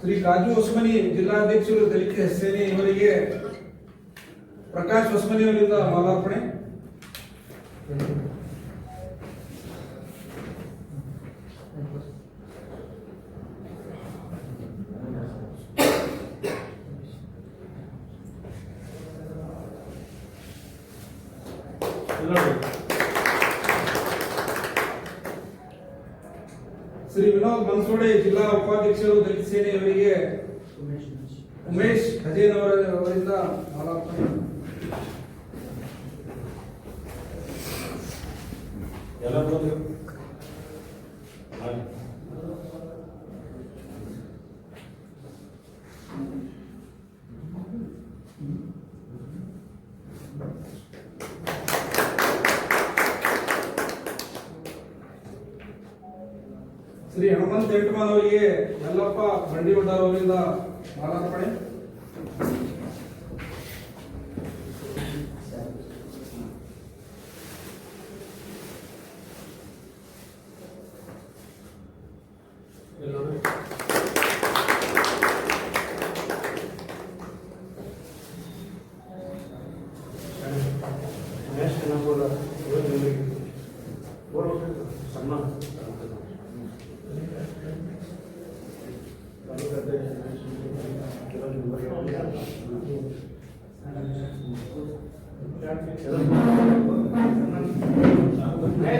ಶ್ರೀ ಕಾಜು ಹೊಸಮನಿ ಜಿಲ್ಲಾಧ್ಯಕ್ಷರು ದಲಿತ ಸೇನೆ ಇವರಿಗೆ ಪ್ರಕಾಶ್ ಹೊಸಮನಿ ಅವರಿಂದ ಮಾಲಾರ್ಪಣೆ ಶ್ರೀ ವಿನೋದ್ ಮನ್ಸೋಡೆ ಜಿಲ್ಲಾ ಉಪಾಧ್ಯಕ್ಷರು ದಲಿತ ಸೇನೆ ಇವರಿಗೆ ಉಮೇಶ್ ಖಜೇನ್ ಅವರ ಅವರಿಂದ ಮಾಲಾರ್ಪಣೆ ಎಲ್ಲ ಬಂದು ಶ್ರೀ ಹನುಮಂತ ಎಂಟು ಅವರಿಗೆ ಯಲ್ಲಪ್ಪ ಬಂಡಿಮಠ ಅವರಿಂದ ಮಾಲಾರ್ಪಣೆ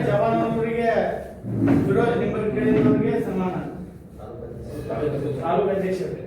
ಜವಾನರಿಗೆ ಫಿರೋಜ್ ನಿಂಬರ್ ಕೇಳಿದವರಿಗೆ ಸನ್ಮಾನ ತಾಲೂಕು ಅಧ್ಯಕ್ಷರಿಗೆ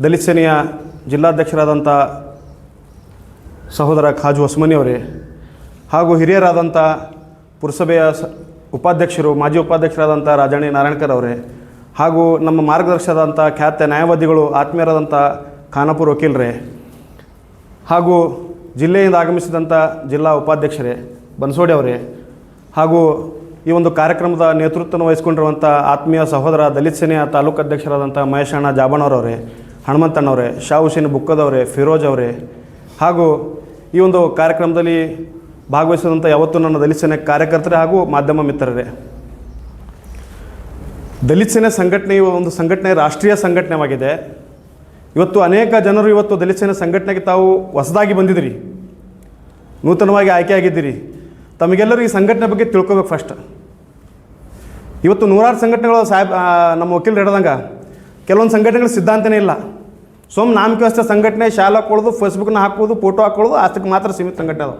ದಲಿತ ಸೇನೆಯ ಜಿಲ್ಲಾಧ್ಯಕ್ಷರಾದಂಥ ಸಹೋದರ ಖಾಜು ಹೊಸಮನಿಯವರೇ, ಹಾಗೂ ಹಿರಿಯರಾದಂಥ ಪುರಸಭೆಯ ಉಪಾಧ್ಯಕ್ಷರು, ಮಾಜಿ ಉಪಾಧ್ಯಕ್ಷರಾದಂಥ ರಾಜಾಣಿ ನಾರಾಯಣಕರ್ ಅವರೇ, ಹಾಗೂ ನಮ್ಮ ಮಾರ್ಗದರ್ಶಕರಾದಂಥ ಖ್ಯಾತ ನ್ಯಾಯವಾದಿಗಳು ಆತ್ಮೀಯರಾದಂಥ ಖಾನಾಪುರ ವಕೀಲರೇ, ಹಾಗೂ ಜಿಲ್ಲೆಯಿಂದ ಆಗಮಿಸಿದಂಥ ಜಿಲ್ಲಾ ಉಪಾಧ್ಯಕ್ಷರೇ, ಬನ್ಸೋಡಿ ಅವರೇ, ಹಾಗೂ ಈ ಒಂದು ಕಾರ್ಯಕ್ರಮದ ನೇತೃತ್ವವನ್ನು ವಹಿಸಿಕೊಂಡಿರುವಂಥ ಆತ್ಮೀಯ ಸಹೋದರ ದಲಿತ ಸೇನೆಯ ತಾಲೂಕು ಅಧ್ಯಕ್ಷರಾದಂಥ ಮಹೇಶಣ್ಣ ಜಾಬಣ್ಣವರವರೇ, ಹನುಮಂತಣ್ಣವರೇ, ಶಾ ಹುಸೇನ್ ಬುಕ್ಕದವರೇ, ಫಿರೋಜ್ ಅವರೇ, ಹಾಗೂ ಈ ಒಂದು ಕಾರ್ಯಕ್ರಮದಲ್ಲಿ ಭಾಗವಹಿಸಿದಂಥ ಯಾವತ್ತೂ ನನ್ನ ದಲಿತ ಸೇನೆ ಕಾರ್ಯಕರ್ತರೇ ಹಾಗೂ ಮಾಧ್ಯಮ ಮಿತ್ರರೇ. ದಲಿತ ಸೇನೆ ಸಂಘಟನೆಯು ಒಂದು ಸಂಘಟನೆ, ರಾಷ್ಟ್ರೀಯ ಸಂಘಟನೆವಾಗಿದೆ ಇವತ್ತು ಅನೇಕ ಜನರು ಇವತ್ತು ದಲಿತ ಸೇನೆ ಸಂಘಟನೆಗೆ ತಾವು ಹೊಸದಾಗಿ ಬಂದಿದ್ದೀರಿ. ನೂತನವಾಗಿ ಆಯ್ಕೆಯಾಗಿದ್ದೀರಿ. ತಮಗೆಲ್ಲರೂ ಈ ಸಂಘಟನೆ ಬಗ್ಗೆ ತಿಳ್ಕೊಬೇಕು ಫಸ್ಟ್ ಇವತ್ತು ನೂರಾರು ಸಂಘಟನೆಗಳು ಸಾಹೇಬ್ ನಮ್ಮ ವಕೀಲರು ಹೇಳ್ದಂಗೆ, ಕೆಲವೊಂದು ಸಂಘಟನೆಗಳ ಸಿದ್ಧಾಂತನೇ ಇಲ್ಲ. ಸೋಮ್ ನಾಮಕಸ್ಥ ಸಂಘಟನೆ ಶಾಲೆ ಹಾಕೊಳ್ಳೋದು ಫೇಸ್ಬುಕ್ನ ಹಾಕೋದು ಫೋಟೋ ಹಾಕೊಳ್ಳೋದು ಅಷ್ಟಕ್ಕೆ ಮಾತ್ರ ಸೀಮಿತ ಸಂಘಟನೆ ಅದು.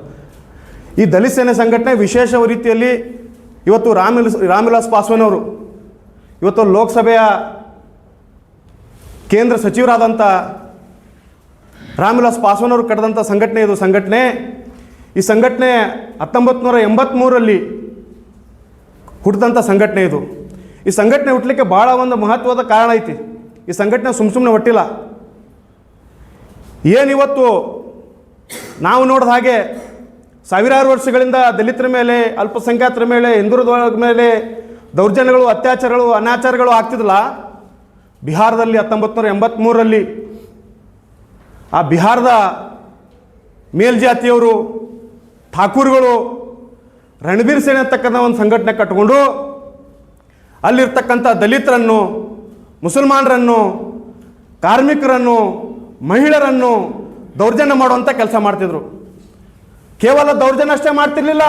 ಈ ದಲಿತ ಸೇನೆ ಸಂಘಟನೆ ವಿಶೇಷ ರೀತಿಯಲ್ಲಿ ಇವತ್ತು ರಾಮ್ ರಾಮವಿಲಾಸ್ ಪಾಸ್ವಾನ್ ಅವರು ಇವತ್ತು ಲೋಕಸಭೆಯ ಕೇಂದ್ರ ಸಚಿವರಾದಂಥ ರಾಮವಿಲಾಸ್ ಪಾಸ್ವಾನ್ ಅವರು ಕಟ್ಟಿದಂಥ ಸಂಘಟನೆ ಇದು. ಸಂಘಟನೆ, ಈ ಸಂಘಟನೆ ಹತ್ತೊಂಬತ್ತು ನೂರ ಎಂಬತ್ತ್ಮೂರಲ್ಲಿ ಹುಟ್ಟಿದಂಥ ಸಂಘಟನೆ ಇದು. ಈ ಸಂಘಟನೆ ಹುಟ್ಟಲಿಕ್ಕೆ ಭಾಳ ಒಂದು ಮಹತ್ವದ ಕಾರಣ ಐತಿ. ಈ ಸಂಘಟನೆ ಸುಮ್ಮ ಸುಮ್ಮನೆ ಹುಟ್ಟಿಲ್ಲ. ಏನಿವತ್ತು ನಾವು ನೋಡಿದ ಹಾಗೆ ಸಾವಿರಾರು ವರ್ಷಗಳಿಂದ ದಲಿತರ ಮೇಲೆ, ಅಲ್ಪಸಂಖ್ಯಾತರ ಮೇಲೆ ಹಿಂದುಳಿದ ಮೇಲೆ ದೌರ್ಜನ್ಯಗಳು, ಅತ್ಯಾಚಾರಗಳು, ಅನಾಚಾರಗಳು ಆಗ್ತಿದ್ದಿಲ್ಲ. ಬಿಹಾರದಲ್ಲಿ ಹತ್ತೊಂಬತ್ತು ನೂರ ಎಂಬತ್ತ್ಮೂರರಲ್ಲಿ ಆ ಬಿಹಾರದ ಮೇಲ್ಜಾತಿಯವರು, ಠಾಕೂರ್ಗಳು, ರಣಬೀರ್ ಸೇನೆ ಅಂತಕ್ಕಂಥ ಒಂದು ಸಂಘಟನೆ ಕಟ್ಟಿಕೊಂಡು ಅಲ್ಲಿರ್ತಕ್ಕಂಥ ದಲಿತರನ್ನು, ಮುಸಲ್ಮಾನರನ್ನು, ಕಾರ್ಮಿಕರನ್ನು ಮಹಿಳೆಯರನ್ನು ದೌರ್ಜನ್ಯ ಮಾಡುವಂಥ ಕೆಲಸ ಮಾಡ್ತಿದ್ರು. ಕೇವಲ ದೌರ್ಜನ್ಯ ಅಷ್ಟೇ ಮಾಡ್ತಿರ್ಲಿಲ್ಲ.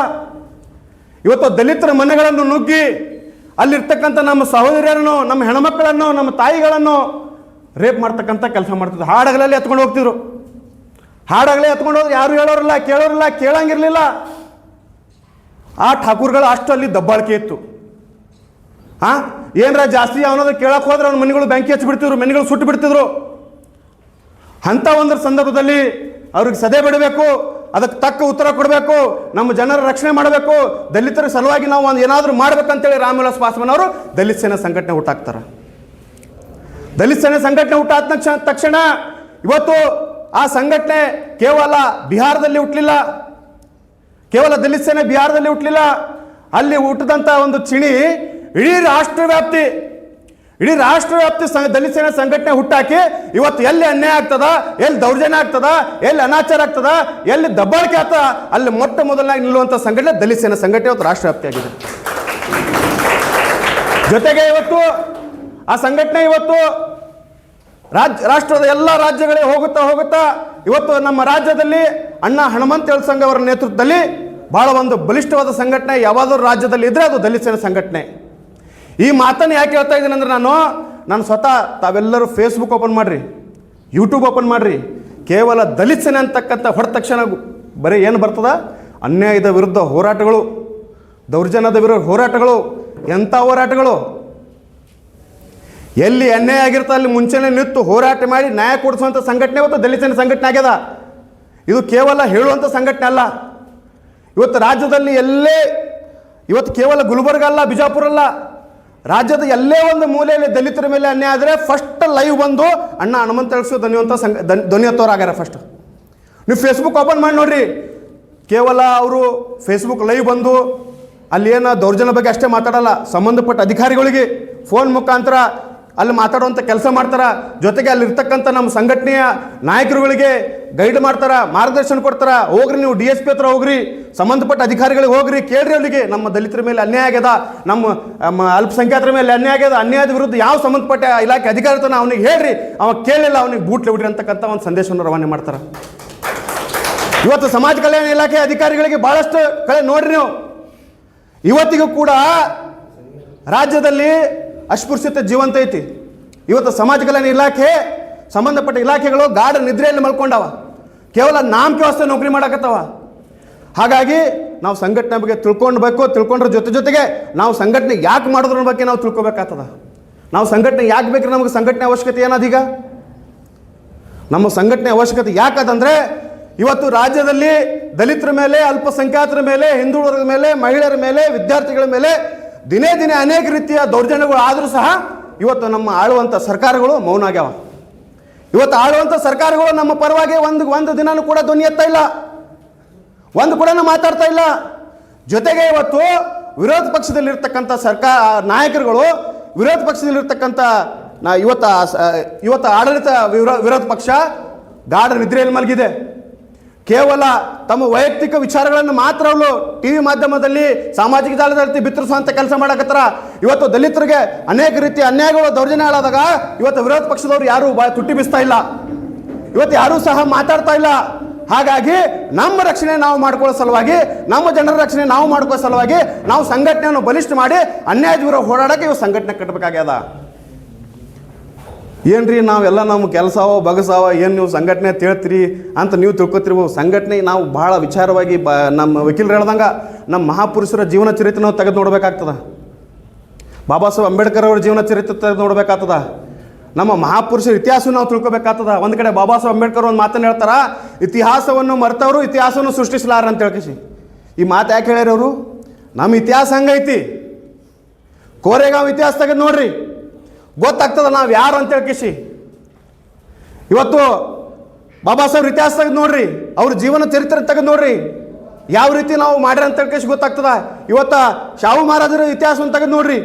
ಇವತ್ತು ದಲಿತರ ಮನೆಗಳನ್ನು ನುಗ್ಗಿ ಅಲ್ಲಿರ್ತಕ್ಕಂಥ ನಮ್ಮ ಸಹೋದರಿಯರನ್ನು, ನಮ್ಮ ಹೆಣ್ಮಕ್ಕಳನ್ನು ನಮ್ಮ ತಾಯಿಗಳನ್ನು ರೇಪ್ ಮಾಡ್ತಕ್ಕಂಥ ಕೆಲಸ ಮಾಡ್ತಿದ್ರು. ಹಾಡಗಳಲ್ಲಿ ಎತ್ಕೊಂಡು ಹೋಗ್ತಿದ್ರು. ಹಾಡಗಳೇ ಎತ್ಕೊಂಡು ಹೋದ್ರೆ ಯಾರು ಹೇಳೋರಲ್ಲ, ಕೇಳೋರಲ್ಲ, ಕೇಳಂಗಿರಲಿಲ್ಲ. ಆ ಠಾಕೂರ್ಗಳು ಅಷ್ಟು ಅಲ್ಲಿ ದಬ್ಬಾಳಿಕೆ ಇತ್ತು. ಹಾಂ ಏನರ ಜಾಸ್ತಿ ಅವನದು ಕೇಳಕ್ಕೆ ಹೋದ್ರೆ ಅವ್ನ ಮನೆಗಳು ಬೆಂಕಿ ಹಚ್ಚಿಬಿಡ್ತಿದ್ರು ಮನೆಗಳು ಸುಟ್ಟು ಬಿಡ್ತಿದ್ರು. ಅಂಥ ಒಂದು ಸಂದರ್ಭದಲ್ಲಿ ಅವ್ರಿಗೆ ಸದೆ ಬಿಡಬೇಕು, ಅದಕ್ಕೆ ತಕ್ಕ ಉತ್ತರ ಕೊಡಬೇಕು, ನಮ್ಮ ಜನರ ರಕ್ಷಣೆ ಮಾಡಬೇಕು, ದಲಿತರ ಸಲುವಾಗಿ ನಾವು ಒಂದು ಏನಾದರೂ ಮಾಡ್ಬೇಕಂತೇಳಿ ರಾಮವಿಲಾಸ್ ಪಾಸ್ವಾನ್ ಅವರು ದಲಿತ ಸೇನಾ ಸಂಘಟನೆ ಹುಟ್ಟಾಕ್ತಾರೆ ದಲಿತ ಸೇನೆ ಸಂಘಟನೆ ಹುಟ್ಟಾದ ತಕ್ಷಣ ತಕ್ಷಣ ಇವತ್ತು ಆ ಸಂಘಟನೆ ಕೇವಲ ಬಿಹಾರದಲ್ಲಿ ಹುಟ್ಟಲಿಲ್ಲ ಕೇವಲ ದಲಿತ ಸೇನೆ ಬಿಹಾರದಲ್ಲಿ ಹುಟ್ಟಲಿಲ್ಲ ಅಲ್ಲಿ ಹುಟ್ಟಿದಂಥ ಒಂದು ಚಿಣಿ ಇಡೀ ರಾಷ್ಟ್ರವ್ಯಾಪ್ತಿ ಇಡೀ ರಾಷ್ಟ್ರವ್ಯಾಪ್ತಿ ವ್ಯಾಪ್ತಿ ದಲಿತ ಸೇನಾ ಸಂಘಟನೆ ಹುಟ್ಟಾಕಿ ಇವತ್ತು ಎಲ್ಲಿ ಅನ್ಯಾಯ ಆಗ್ತದ, ಎಲ್ಲಿ ದೌರ್ಜನ್ಯ ಆಗ್ತದ, ಎಲ್ಲಿ ಅನಾಚಾರ ಆಗ್ತದ, ಎಲ್ಲಿ ದಬ್ಬಾಳಿಕೆ ಆಗ್ತದ, ಅಲ್ಲಿ ಮೊಟ್ಟ ಮೊದಲಾಗಿ ನಿಲ್ಲುವಂಥ ಸಂಘಟನೆ ದಲಿತ ಸೇನಾ ಸಂಘಟನೆ ಇವತ್ತು ರಾಷ್ಟ್ರವ್ಯಾಪ್ತಿ ಆಗಿದೆ. ಜೊತೆಗೆ ಇವತ್ತು ಆ ಸಂಘಟನೆ ಇವತ್ತು ರಾಜ್ಯ ರಾಷ್ಟ್ರದ ಎಲ್ಲ ರಾಜ್ಯಗಳಿಗೆ ಹೋಗುತ್ತಾ ಹೋಗುತ್ತಾ ಇವತ್ತು ನಮ್ಮ ರಾಜ್ಯದಲ್ಲಿ ಅಣ್ಣ ಹನುಮಂತ ಸಂಘ ಅವರ ನೇತೃತ್ವದಲ್ಲಿ ಬಹಳ ಒಂದು ಬಲಿಷ್ಠವಾದ ಸಂಘಟನೆ ಯಾವಾದರೂ ರಾಜ್ಯದಲ್ಲಿ ಇದ್ರೆ ಅದು ದಲಿತ ಸೇನಾ ಸಂಘಟನೆ. ಈ ಮಾತನ್ನು ಯಾಕೆ ಹೇಳ್ತಾ ಇದ್ದೀನಿ ಅಂದ್ರೆ ನಾನು ನಾನು ಸ್ವತಃ ತಾವೆಲ್ಲರೂ ಫೇಸ್ಬುಕ್ ಓಪನ್ ಮಾಡಿರಿ ಯೂಟ್ಯೂಬ್ ಓಪನ್ ಮಾಡಿರಿ. ಕೇವಲ ದಲಿತ ಸೇನೆ ಅಂತಕ್ಕಂಥ ಹೊಡೆದ ತಕ್ಷಣ ಬರೀ ಏನು ಬರ್ತದ? ಅನ್ಯಾಯದ ವಿರುದ್ಧ ಹೋರಾಟಗಳು, ದೌರ್ಜನ್ಯದ ವಿರುದ್ಧ ಹೋರಾಟಗಳು, ಎಂಥ ಹೋರಾಟಗಳು? ಎಲ್ಲಿ ಅನ್ಯಾಯ ಆಗಿರ್ತಾ ಅಲ್ಲಿ ಮುಂಚೆನೇ ನಿಂತು ಹೋರಾಟ ಮಾಡಿ ನ್ಯಾಯ ಕೊಡಿಸುವಂಥ ಸಂಘಟನೆ ಇವತ್ತು ದಲಿತನ ಸಂಘಟನೆ ಆಗ್ಯದ. ಇದು ಕೇವಲ ಹೇಳುವಂಥ ಸಂಘಟನೆ ಅಲ್ಲ. ಇವತ್ತು ರಾಜ್ಯದಲ್ಲಿ ಎಲ್ಲೇ, ಇವತ್ತು ಕೇವಲ ಗುಲ್ಬರ್ಗ ಅಲ್ಲ, ಬಿಜಾಪುರ ಅಲ್ಲ ರಾಜ್ಯದ ಎಲ್ಲೇ ಒಂದು ಮೂಲೆಯಲ್ಲಿ ದಲಿತರ ಮೇಲೆ ಅನ್ಯಾಯ ಆದರೆ ಫಸ್ಟ್ ಲೈವ್ ಬಂದು, ಅಣ್ಣ, ಹನುಮಂತ ಎಲ್ಸು ಧ್ವನಿವಂತ ಸಂಘ ಧ್ವನಿ ಧ್ವನಿಯತ್ತವ್ರಾಗ್ಯಾರ ಫಸ್ಟ್ ನೀವು ಫೇಸ್ಬುಕ್ ಓಪನ್ ಮಾಡಿ ನೋಡ್ರಿ. ಕೇವಲ ಅವರು ಫೇಸ್ಬುಕ್ ಲೈವ್ ಬಂದು, ಅಲ್ಲಿ ಏನು ದೌರ್ಜನ್ಯ ಬಗ್ಗೆ ಅಷ್ಟೇ ಮಾತಾಡಲ್ಲ, ಸಂಬಂಧಪಟ್ಟ ಅಧಿಕಾರಿಗಳಿಗೆ ಫೋನ್ ಮುಖಾಂತರ ಅಲ್ಲಿ ಮಾತಾಡುವಂಥ ಕೆಲಸ ಮಾಡ್ತಾರ. ಜೊತೆಗೆ ಅಲ್ಲಿರ್ತಕ್ಕಂಥ ನಮ್ಮ ಸಂಘಟನೆಯ ನಾಯಕರುಗಳಿಗೆ ಗೈಡ್ ಮಾಡ್ತಾರೆ, ಮಾರ್ಗದರ್ಶನ ಕೊಡ್ತಾರೆ. ಹೋಗ್ರಿ ನೀವು ಡಿ ಎಸ್ ಪಿ ಹತ್ರ ಹೋಗ್ರಿ, ಸಂಬಂಧಪಟ್ಟ ಅಧಿಕಾರಿಗಳಿಗೆ ಹೋಗ್ರಿ. ಕೇಳ್ರಿ ಅವರಿಗೆ, ನಮ್ಮ ದಲಿತರ ಮೇಲೆ ಅನ್ಯಾಯ ಆಗ್ಯದ, ನಮ್ಮ ಅಲ್ಪಸಂಖ್ಯಾತರ ಮೇಲೆ ಅನ್ಯಾಯ ಆಗ್ಯದ, ಅನ್ಯಾಯದ ವಿರುದ್ಧ ಯಾವ ಸಂಬಂಧಪಟ್ಟ ಇಲಾಖೆ ಅಧಿಕಾರಿ ತನ ಅವನಿಗೆ ಹೇಳ್ರಿ, ಅವ ಕೇಳಿಲ್ಲ ಅವನಿಗೆ ಬೂಟ್ಲೆ ಬಿಡ್ರಿ ಅಂತಕ್ಕಂಥ ಒಂದು ಸಂದೇಶವನ್ನು ರವಾನೆ ಮಾಡ್ತಾರೆ. ಇವತ್ತು ಸಮಾಜ ಕಲ್ಯಾಣ ಇಲಾಖೆ ಅಧಿಕಾರಿಗಳಿಗೆ ಬಹಳಷ್ಟು ಕಳೆ ನೋಡ್ರಿ ನೀವು. ಇವತ್ತಿಗೂ ಕೂಡ ರಾಜ್ಯದಲ್ಲಿ ಅಸ್ಪೃಶ್ಯತೆ ಜೀವಂತ ಐತಿ. ಇವತ್ತು ಸಮಾಜ ಕಲ್ಯಾಣ ಇಲಾಖೆ, ಸಂಬಂಧಪಟ್ಟ ಇಲಾಖೆಗಳು ಗಾಢ ನಿದ್ರೆಯಲ್ಲಿ ಮಲ್ಕೊಂಡವ. ಕೇವಲ ನಾಮ ವ್ಯವಸ್ಥೆ ನೌಕರಿ ಮಾಡಕತ್ತವ. ಹಾಗಾಗಿ ನಾವು ಸಂಘಟನೆ ಬಗ್ಗೆ ತಿಳ್ಕೊಳ್ಬೇಕು ತಿಳ್ಕೊಂಡ್ರ ಜೊತೆ ಜೊತೆಗೆ ನಾವು ಸಂಘಟನೆ ಯಾಕೆ ಮಾಡೋದ್ರ ಬಗ್ಗೆ ನಾವು ತಿಳ್ಕೊಬೇಕಾಗ್ತದ. ನಾವು ಸಂಘಟನೆ ಯಾಕೆ ಬೇಕ್ರಿ ನಮಗೆ ಸಂಘಟನೆ ಅವಶ್ಯಕತೆ ಏನದೀಗ ನಮ್ಮ ಸಂಘಟನೆ ಅವಶ್ಯಕತೆ ಯಾಕದಂದರೆ ಇವತ್ತು ರಾಜ್ಯದಲ್ಲಿ ದಲಿತರ ಮೇಲೆ, ಅಲ್ಪಸಂಖ್ಯಾತರ ಮೇಲೆ ಹಿಂದುಳಿದರ ಮೇಲೆ, ಮಹಿಳೆಯರ ಮೇಲೆ, ವಿದ್ಯಾರ್ಥಿಗಳ ಮೇಲೆ ದಿನೇ ದಿನೇ ಅನೇಕ ರೀತಿಯ ದೌರ್ಜನ್ಯಗಳು ಆದರೂ ಸಹ ಇವತ್ತು ನಮ್ಮ ಆಳುವಂಥ ಸರ್ಕಾರಗಳು ಮೌನ ಆಗ್ಯಾವ ಇವತ್ತು ಆಳುವಂಥ ಸರ್ಕಾರಗಳು ನಮ್ಮ ಪರವಾಗಿ ಒಂದು ಒಂದು ದಿನನೂ ಕೂಡ ಧ್ವನಿ ಎತ್ತಾ ಇಲ್ಲ. ಒಂದು ಕೂಡ ಮಾತಾಡ್ತಾ ಇಲ್ಲ. ಜೊತೆಗೆ ಇವತ್ತು ವಿರೋಧ ಪಕ್ಷದಲ್ಲಿರ್ತಕ್ಕಂಥ ಸರ್ಕಾರ ನಾಯಕರುಗಳು ವಿರೋಧ ಪಕ್ಷದಲ್ಲಿರ್ತಕ್ಕಂಥ, ನಾ, ಇವತ್ತು ಇವತ್ತು ಆಡಳಿತ ವಿರೋ- ವಿರೋಧ ಪಕ್ಷ ಗಾಢ ನಿದ್ರೆಯಲ್ಲಿ ಮಲಗಿದೆ. ಕೇವಲ ತಮ್ಮ ವೈಯಕ್ತಿಕ ವಿಚಾರಗಳನ್ನು ಮಾತ್ರ ಅವರು ಟಿ ವಿ ಮಾಧ್ಯಮದಲ್ಲಿ ಸಾಮಾಜಿಕ ಜಾಲದಲ್ಲಿ ಬಿತ್ತರಿಸುವಂಥ ಕೆಲಸ ಮಾಡಕತ್ತಾರ. ಇವತ್ತು ದಲಿತರಿಗೆ ಅನೇಕ ರೀತಿಯ ಅನ್ಯಾಯಗಳು ದೌರ್ಜನ್ಯಗಳಾದಾಗ ಇವತ್ತು ವಿರೋಧ ಪಕ್ಷದವರು ಯಾರು ತುಟ್ಟಿ ಬಿಸ್ತಾ ಇಲ್ಲ. ಇವತ್ತು ಯಾರೂ ಸಹ ಮಾತಾಡ್ತಾ ಇಲ್ಲ. ಹಾಗಾಗಿ ನಮ್ಮ ರಕ್ಷಣೆ ನಾವು ಮಾಡ್ಕೊಳ್ಳೋ ಸಲುವಾಗಿ, ನಮ್ಮ ಜನರ ರಕ್ಷಣೆ ನಾವು ಮಾಡ್ಕೊಳ್ಳೋ ಸಲುವಾಗಿ ನಾವು ಸಂಘಟನೆಯನ್ನು ಬಲಿಷ್ಠ ಮಾಡಿ ಅನ್ಯಾಯ ವಿರೋಧ ಹೋರಾಡಕ್ಕೆ ಇವು ಸಂಘಟನೆ ಕಟ್ಟಬೇಕಾಗ್ಯದ. ಏನ್ರಿ ನಾವೆಲ್ಲ ನಮ್ಮ ಕೆಲಸವ, ಬಗಸಾವ, ಏನು ನೀವು ಸಂಘಟನೆ ತಿಳ್ತೀರಿ ಅಂತ ನೀವು ತಿಳ್ಕೊತಿರ್ಬೋ ಸಂಘಟನೆ ನಾವು ಭಾಳ ವಿಚಾರವಾಗಿ ಬ, ನಮ್ಮ ವಕೀಲರು ಹೇಳ್ದಂಗೆ ನಮ್ಮ ಮಹಾಪುರುಷರ ಜೀವನ ಚರಿತ್ರೆ ನಾವು ತೆಗೆದು ನೋಡಬೇಕಾಗ್ತದೆ. ಬಾಬಾ ಸಾಹೇಬ್ ಅಂಬೇಡ್ಕರ್ ಅವರ ಜೀವನ ಚರಿತ್ರೆ ತೆಗೆದು ನೋಡ್ಬೇಕಾಗ್ತದ. ನಮ್ಮ ಮಹಾಪುರುಷರ ಇತಿಹಾಸವನ್ನು ನಾವು ತಿಳ್ಕೊಬೇಕಾಗ್ತದ. ಒಂದು ಕಡೆ ಬಾಬಾ ಸಾಹೇಬ್ ಅಂಬೇಡ್ಕರ್ ಒಂದು ಮಾತನ್ನು ಹೇಳ್ತಾರ, ಇತಿಹಾಸವನ್ನು ಮರೆತವರು ಇತಿಹಾಸವನ್ನು ಸೃಷ್ಟಿಸಲಾರ ಅಂತ ಹೇಳ್ಕೇಶಿ ಈ ಮಾತು ಯಾಕೆ ಹೇಳ್ಯಾರ ಅವರು? ನಮ್ಮ ಇತಿಹಾಸ ಹಂಗೈತಿ. ಕೋರೆಗಾಂವ್ ಇತಿಹಾಸ ತೆಗೆದು ನೋಡ್ರಿ. ಗೊತ್ತಾಗ್ತದ ನಾವು ಯಾರು ಅಂತ ಕಿಶಿ. ಇವತ್ತು ಬಾಬಾ ಸಾಹೇಬ್ರ ಇತಿಹಾಸ ತೆಗೆದು ನೋಡ್ರಿ, ಅವ್ರ ಜೀವನ ಚರಿತ್ರೆ ತೆಗೆದು ನೋಡ್ರಿ. ಯಾವ ರೀತಿ ನಾವು ಮಾಡ್ರಿ ಅಂತ ಕಿಶಿ ಗೊತ್ತಾಗ್ತದ. ಇವತ್ತು ಶಾಹು ಮಹಾರಾಜರ ಇತಿಹಾಸವನ್ನು ತೆಗೆದು ನೋಡ್ರಿ.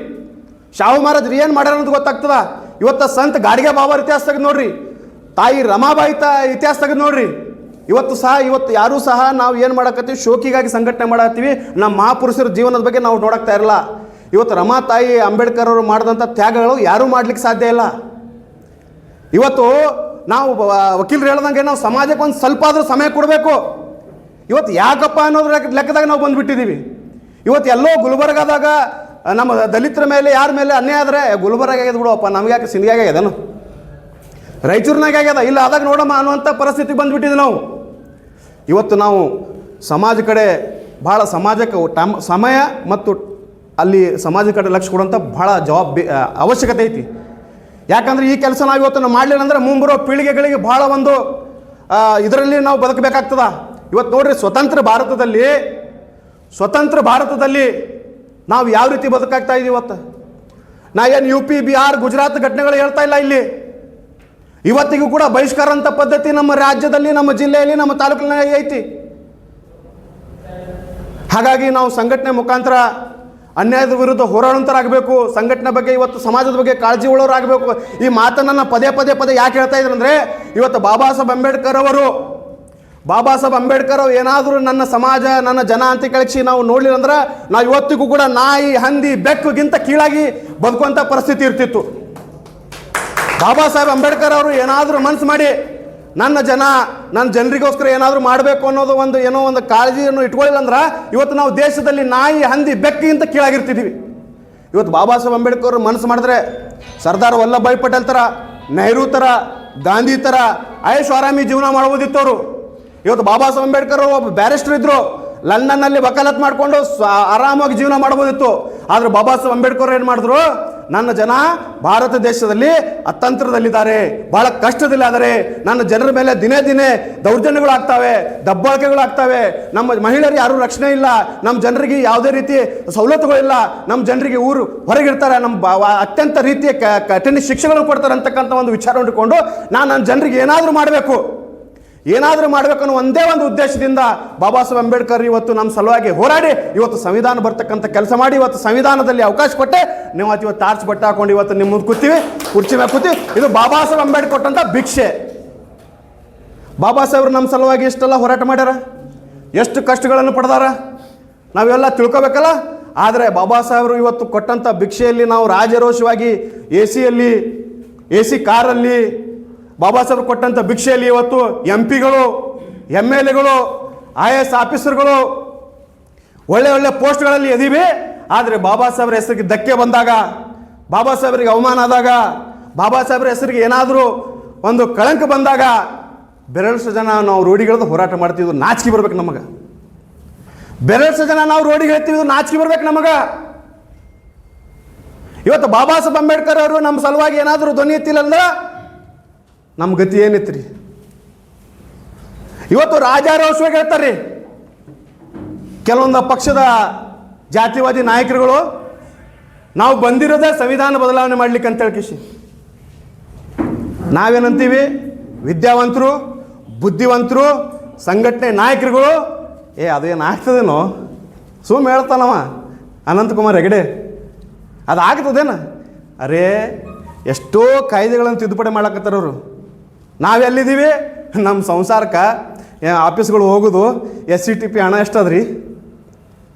ಶಾಹು ಮಹಾರಾಜರು ಏನು ಮಾಡ್ಯಾರ ಅಂತ ಗೊತ್ತಾಗ್ತದ. ಇವತ್ತ ಸಂತ ಗಾಡಿಗೆ ಬಾಬಾರ ಇತಿಹಾಸ ತೆಗೆದು ನೋಡ್ರಿ. ತಾಯಿ ರಮಾಬಾಯಿ ತ ಇತಿಹಾಸ ತೆಗೆದು ನೋಡ್ರಿ. ಇವತ್ತು ಸಹ, ಇವತ್ತು ಯಾರೂ ಸಹ ನಾವು ಏನು ಮಾಡಕತ್ತೀವಿ? ಶೋಕಿಗಾಗಿ ಸಂಘಟನೆ ಮಾಡತ್ತೀವಿ ನಮ್ಮ ಮಹಾಪುರುಷರ ಜೀವನದ ಬಗ್ಗೆ ನಾವು ನೋಡಕ್ತಾ ಇರಲ್ಲ. ಇವತ್ತು ರಮಾ ತಾಯಿ ಅಂಬೇಡ್ಕರ್ ಅವರು ಮಾಡಿದಂಥ ತ್ಯಾಗಗಳು ಯಾರೂ ಮಾಡಲಿಕ್ಕೆ ಸಾಧ್ಯ ಇಲ್ಲ. ಇವತ್ತು ನಾವು ವಕೀಲರು ಹೇಳ್ದಂಗೆ ನಾವು ಸಮಾಜಕ್ಕೆ ಒಂದು ಸ್ವಲ್ಪ ಆದರೂ ಸಮಯ ಕೊಡಬೇಕು. ಇವತ್ತು ಯಾಕಪ್ಪ ಅನ್ನೋದ್ರ ಲೆಕ್ಕ- ಲೆಕ್ಕದಾಗ ನಾವು ಬಂದುಬಿಟ್ಟಿದ್ದೀವಿ. ಇವತ್ತು ಎಲ್ಲೋ ಗುಲ್ಬರ್ಗಾದಾಗ ನಮ್ಮ ದಲಿತರ ಮೇಲೆ, ಯಾರ ಮೇಲೆ ಅನ್ಯಾಯ ಆದರೆ ಗುಲ್ಬರ್ಗ ಆಗ್ಯದ ಬಿಡೋಪ್ಪ ನಮ್ಗೆ ಯಾಕೆ ಸಿಂಧಿಗೆ ಆಗ್ಯದೇನು ರಾಯಚೂರಿನಾಗ ಆಗ್ಯದ? ಇಲ್ಲ, ಆದಾಗ ನೋಡಮ್ಮ ಅನ್ನುವಂಥ ಪರಿಸ್ಥಿತಿ ಬಂದುಬಿಟ್ಟಿದ್ವಿ ನಾವು. ಇವತ್ತು ನಾವು ಸಮಾಜ ಕಡೆ ಭಾಳ ಸಮಾಜಕ್ಕೆ ಟಮ್ ಸಮಯ ಮತ್ತು ಅಲ್ಲಿ ಸಮಾಜ ಕಡೆ ಲಕ್ಷ್ಯ ಕೊಡುವಂಥ ಭಾಳ ಜವಾಬ್ ಅವಶ್ಯಕತೆ ಐತಿ. ಯಾಕಂದ್ರೆ ಈ ಕೆಲಸ ನಾವು ಇವತ್ತು ನಾವು ಮಾಡಲಿಲ್ಲ ಅಂದ್ರೆ ಮುಂಬರೋ ಪೀಳಿಗೆಗಳಿಗೆ ಭಾಳ ಒಂದು ಇದರಲ್ಲಿ ನಾವು ಬದುಕಬೇಕಾಗ್ತದ. ಇವತ್ತು ನೋಡ್ರಿ ಸ್ವತಂತ್ರ ಭಾರತದಲ್ಲಿ ಸ್ವತಂತ್ರ ಭಾರತದಲ್ಲಿ ನಾವು ಯಾವ ರೀತಿ ಬದುಕಾಗ್ತಾ ಇದ್ದೀವಿ ಇವತ್ತು? ನಾ ಏನು ಯು ಪಿ ಬಿಹಾರ್ ಗುಜರಾತ್ ಘಟನೆಗಳು ಹೇಳ್ತಾ ಇಲ್ಲ ಇಲ್ಲಿ. ಇವತ್ತಿಗೂ ಕೂಡ ಬಹಿಷ್ಕಾರ ಅಂತ ಪದ್ಧತಿ ನಮ್ಮ ರಾಜ್ಯದಲ್ಲಿ, ನಮ್ಮ ಜಿಲ್ಲೆಯಲ್ಲಿ, ನಮ್ಮ ತಾಲೂಕಿನಲ್ಲಿ ಐತಿ. ಹಾಗಾಗಿ ನಾವು ಸಂಘಟನೆ ಮುಖಾಂತರ ಅನ್ಯಾಯದ ವಿರುದ್ಧ ಹೋರಾಡುವಂತರಾಗಬೇಕು ಸಂಘಟನೆ ಬಗ್ಗೆ ಇವತ್ತು ಸಮಾಜದ ಬಗ್ಗೆ ಕಾಳಜಿ ಉಳ್ಳವರಾಗಬೇಕು. ಈ ಮಾತನ್ನು ನಾನು ಪದೇ ಪದೇ ಪದೇ ಯಾಕೆ ಹೇಳ್ತಾ ಇದ್ರು ಅಂದರೆ, ಇವತ್ತು ಬಾಬಾ ಸಾಹೇಬ್ ಅಂಬೇಡ್ಕರ್ ಅವರು, ಬಾಬಾ ಸಾಹೇಬ್ ಅಂಬೇಡ್ಕರ್ ಅವ್ರು ಏನಾದರೂ ನನ್ನ ಸಮಾಜ, ನನ್ನ ಜನ ಅಂತ ಕಳಿಸಿ ನಾವು ನೋಡಲಿಲ್ಲ ಅಂದ್ರೆ, ನಾವು ಇವತ್ತಿಗೂ ಕೂಡ ನಾಯಿ, ಹಂದಿ, ಬೆಕ್ಕುಗಿಂತ ಕೀಳಾಗಿ ಬದುಕುವಂಥ ಪರಿಸ್ಥಿತಿ ಇರ್ತಿತ್ತು. ಬಾಬಾ ಸಾಹೇಬ್ ಅಂಬೇಡ್ಕರ್ ಅವರು ಏನಾದರೂ ಮನಸ್ಸು ಮಾಡಿ ನನ್ನ ಜನ ನನ್ನ ಜನರಿಗೋಸ್ಕರ ಏನಾದರೂ ಮಾಡಬೇಕು ಅನ್ನೋದು ಒಂದು ಏನೋ ಒಂದು ಕಾಳಜಿಯನ್ನು ಇಟ್ಕೊಳ್ಳಿಲ್ಲ ಅಂದ್ರೆ ಇವತ್ತು ನಾವು ದೇಶದಲ್ಲಿ ನಾಯಿ, ಹಂದಿ ಬೆಕ್ಕಿಗಿಂತ ಕೀಳಾಗಿರ್ತಿದ್ದೀವಿ ಇವತ್ತು ಬಾಬಾ ಸಾಹೇಬ್ ಅಂಬೇಡ್ಕರ್ ಮನಸ್ಸು ಮಾಡಿದ್ರೆ ಸರ್ದಾರ್ ವಲ್ಲಭಭಾಯ್ ಪಟೇಲ್ ಥರ ನೆಹರು ಥರ ಗಾಂಧಿ ಥರ ಆರಾಮಿ ಜೀವನ ಮಾಡ್ಬೋದಿತ್ತು ಅವರು ಇವತ್ತು ಬಾಬಾ ಸಾಹೇಬ್ ಅಂಬೇಡ್ಕರ್ ಒಬ್ಬ ಬ್ಯಾರಿಸ್ಟರ್ ಇದ್ದರು ಲಂಡನ್ನಲ್ಲಿ ವಕಾಲತ್ ಮಾಡಿಕೊಂಡು ಆರಾಮಾಗಿ ಜೀವನ ಮಾಡ್ಬೋದಿತ್ತು ಆದರೆ ಬಾಬಾ ಸಾಹೇಬ್ ಅಂಬೇಡ್ಕರ್ ಏನು ಮಾಡಿದ್ರು? ನನ್ನ ಜನ ಭಾರತ ದೇಶದಲ್ಲಿ ಅತಂತ್ರದಲ್ಲಿದ್ದಾರೆ. ಬಹಳ ಕಷ್ಟದಲ್ಲಿದ್ದಾರೆ ನನ್ನ ಜನರ ಮೇಲೆ ದಿನೇ ದಿನೇ ದೌರ್ಜನ್ಯಗಳು ಆಗ್ತವೆ ದಬ್ಬಾಳಿಕೆಗಳು ಆಗ್ತವೆ ನಮ್ಮ ಮಹಿಳೆಯರು ಯಾರೂ ರಕ್ಷಣೆ ಇಲ್ಲ. ನಮ್ಮ ಜನರಿಗೆ ಯಾವುದೇ ರೀತಿ ಸವಲತ್ತುಗಳಿಲ್ಲ. ನಮ್ಮ ಜನರಿಗೆ ಊರು ಹೊರಗಿರ್ತಾರೆ ನಮ್ಮ ಅತ್ಯಂತ ರೀತಿಯ ಕಠಿಣ ಶಿಕ್ಷೆಗಳನ್ನು ಕೊಡ್ತಾರೆ ಅಂತಕ್ಕಂಥ ಒಂದು ವಿಚಾರ ಇಟ್ಕೊಂಡು ನಾನು ನನ್ನ ಜನರಿಗೆ ಏನಾದರೂ ಮಾಡಬೇಕು. ಏನಾದರೂ ಮಾಡಬೇಕು ಅನ್ನೋ ಒಂದೇ ಒಂದು ಉದ್ದೇಶದಿಂದ ಬಾಬಾ ಸಾಹೇಬ್ ಅಂಬೇಡ್ಕರ್ ಇವತ್ತು ನಮ್ಮ ಸಲುವಾಗಿ ಹೋರಾಡಿ, ಇವತ್ತು ಸಂವಿಧಾನ ಬರ್ತಕ್ಕಂಥ ಕೆಲಸ ಮಾಡಿ, ಇವತ್ತು ಸಂವಿಧಾನದಲ್ಲಿ ಅವಕಾಶ ಕೊಟ್ಟೆ. ನೀವು ಇವತ್ತು ಇವತ್ತು ಟಾರ್ಚ್ ಬಟ್ಟೆ ಹಾಕೊಂಡು ಇವತ್ತು ನಿಮ್ಮ ಮುಂದೆ ಕೂತೀವಿ, ಕುರ್ಚಿ ಮೇಲೆ ಕೂತೀವಿ. ಇದು ಬಾಬಾ ಸಾಹೇಬ್ ಅಂಬೇಡ್ಕರ್ ಕೊಟ್ಟಂಥ ಭಿಕ್ಷೆ. ಬಾಬಾ ಸಾಹೇಬ್ರು ನಮ್ಮ ಸಲುವಾಗಿ ಇಷ್ಟೆಲ್ಲ ಹೋರಾಟ ಮಾಡ್ಯಾರ? ಎಷ್ಟು ಕಷ್ಟಗಳನ್ನು ಪಡೆದಾರ? ನಾವೆಲ್ಲ ತಿಳ್ಕೊಬೇಕಲ್ಲ? ಆದರೆ ಬಾಬಾ ಸಾಹೇಬ್ರು ಇವತ್ತು ಕೊಟ್ಟಂಥ ಭಿಕ್ಷೆಯಲ್ಲಿ ನಾವು ರಾಜರೋಷವಾಗಿ ಎ ಸಿಯಲ್ಲಿ ಎ ಸಿ ಕಾರಲ್ಲಿ ಬಾಬಾ ಸಾಹೇಬ್ ಕೊಟ್ಟಂಥ ಭಿಕ್ಷೆಯಲ್ಲಿ ಇವತ್ತು ಎಂ ಪಿಗಳು ಎಂ ಎಲ್ ಎಗಳು, ಐ ಎಸ್ ಆಫೀಸರ್ಗಳು ಒಳ್ಳೆ ಒಳ್ಳೆ ಪೋಸ್ಟ್ಗಳಲ್ಲಿ ಎದೀವಿ ಆದರೆ ಬಾಬಾ ಸಾಹೇಬ್ರ ಹೆಸರಿಗೆ ಧಕ್ಕೆ ಬಂದಾಗ, ಬಾಬಾ ಸಾಹೇಬ್ರಿಗೆ ಅವಮಾನ ಆದಾಗ, ಬಾಬಾ ಸಾಹೇಬ್ರ ಹೆಸರಿಗೆ ಏನಾದರೂ ಒಂದು ಕಳಂಕ ಬಂದಾಗ ಬೆರಳಷ್ಟು ಜನ ನಾವು ರೋಡಿಗಳದ್ದು ಹೋರಾಟ ಮಾಡ್ತಿದ್ವು ನಾಚಿಕೆ ಬರ್ಬೇಕು ನಮಗೆ. ಬೆರಳಷ್ಟು ಜನ ನಾವು ರೋಡಿಗೆ ಹೇಳ್ತೀವಿ ನಾಚಿಕೆ ಬರ್ಬೇಕು ನಮಗೆ. ಇವತ್ತು ಬಾಬಾ ಸಾಹೇಬ್ ಅಂಬೇಡ್ಕರ್ ಅವರು ನಮ್ಮ ಸಲುವಾಗಿ ಏನಾದರೂ ಧ್ವನಿ ಎತ್ತಿಲ್ಲ ಅಂದ್ರೆ ನಮ್ಮ ಗತಿ ಏನಿತ್ತು ರೀ ಇವತ್ತು ರಾಜಾರೋಷವಾಗಿ ಹೇಳ್ತಾರೆ ರೀ. ಕೆಲವೊಂದು ಪಕ್ಷದ ಜಾತಿವಾದಿ ನಾಯಕರುಗಳು, ನಾವು ಬಂದಿರೋದೇ ಸಂವಿಧಾನ ಬದಲಾವಣೆ ಮಾಡ್ಲಿಕ್ಕೆ ಅಂತ ಹೇಳಿ ಕಿಶಿ ನಾವೇನಂತೀವಿ? ವಿದ್ಯಾವಂತರು, ಬುದ್ಧಿವಂತರು, ಸಂಘಟನೆ ನಾಯಕರುಗಳು, ಏ ಅದೇನು ಆಗ್ತದೇನೋ? ಸುಮ್ಮ ಹೇಳ್ತಾನವ, ಅನಂತಕುಮಾರ್ ಹೆಗಡೆ. ಅದು ಆಗ್ತದೇನ ಅರೇ, ಎಷ್ಟೋ ಕಾಯ್ದೆಗಳನ್ನು ತಿದ್ದುಪಡಿ ಮಾಡಕತ್ತಾರ ಅವರು. ನಾವೆಲ್ಲಿದ್ದೀವಿ? ನಮ್ಮ ಸಂಸಾರಕ್ಕೆ ಆಫೀಸ್ಗಳು ಹೋಗೋದು, ಎಸ್ ಸಿ ಟಿ ಪಿ ಹಣ ಎಷ್ಟದ್ರಿ?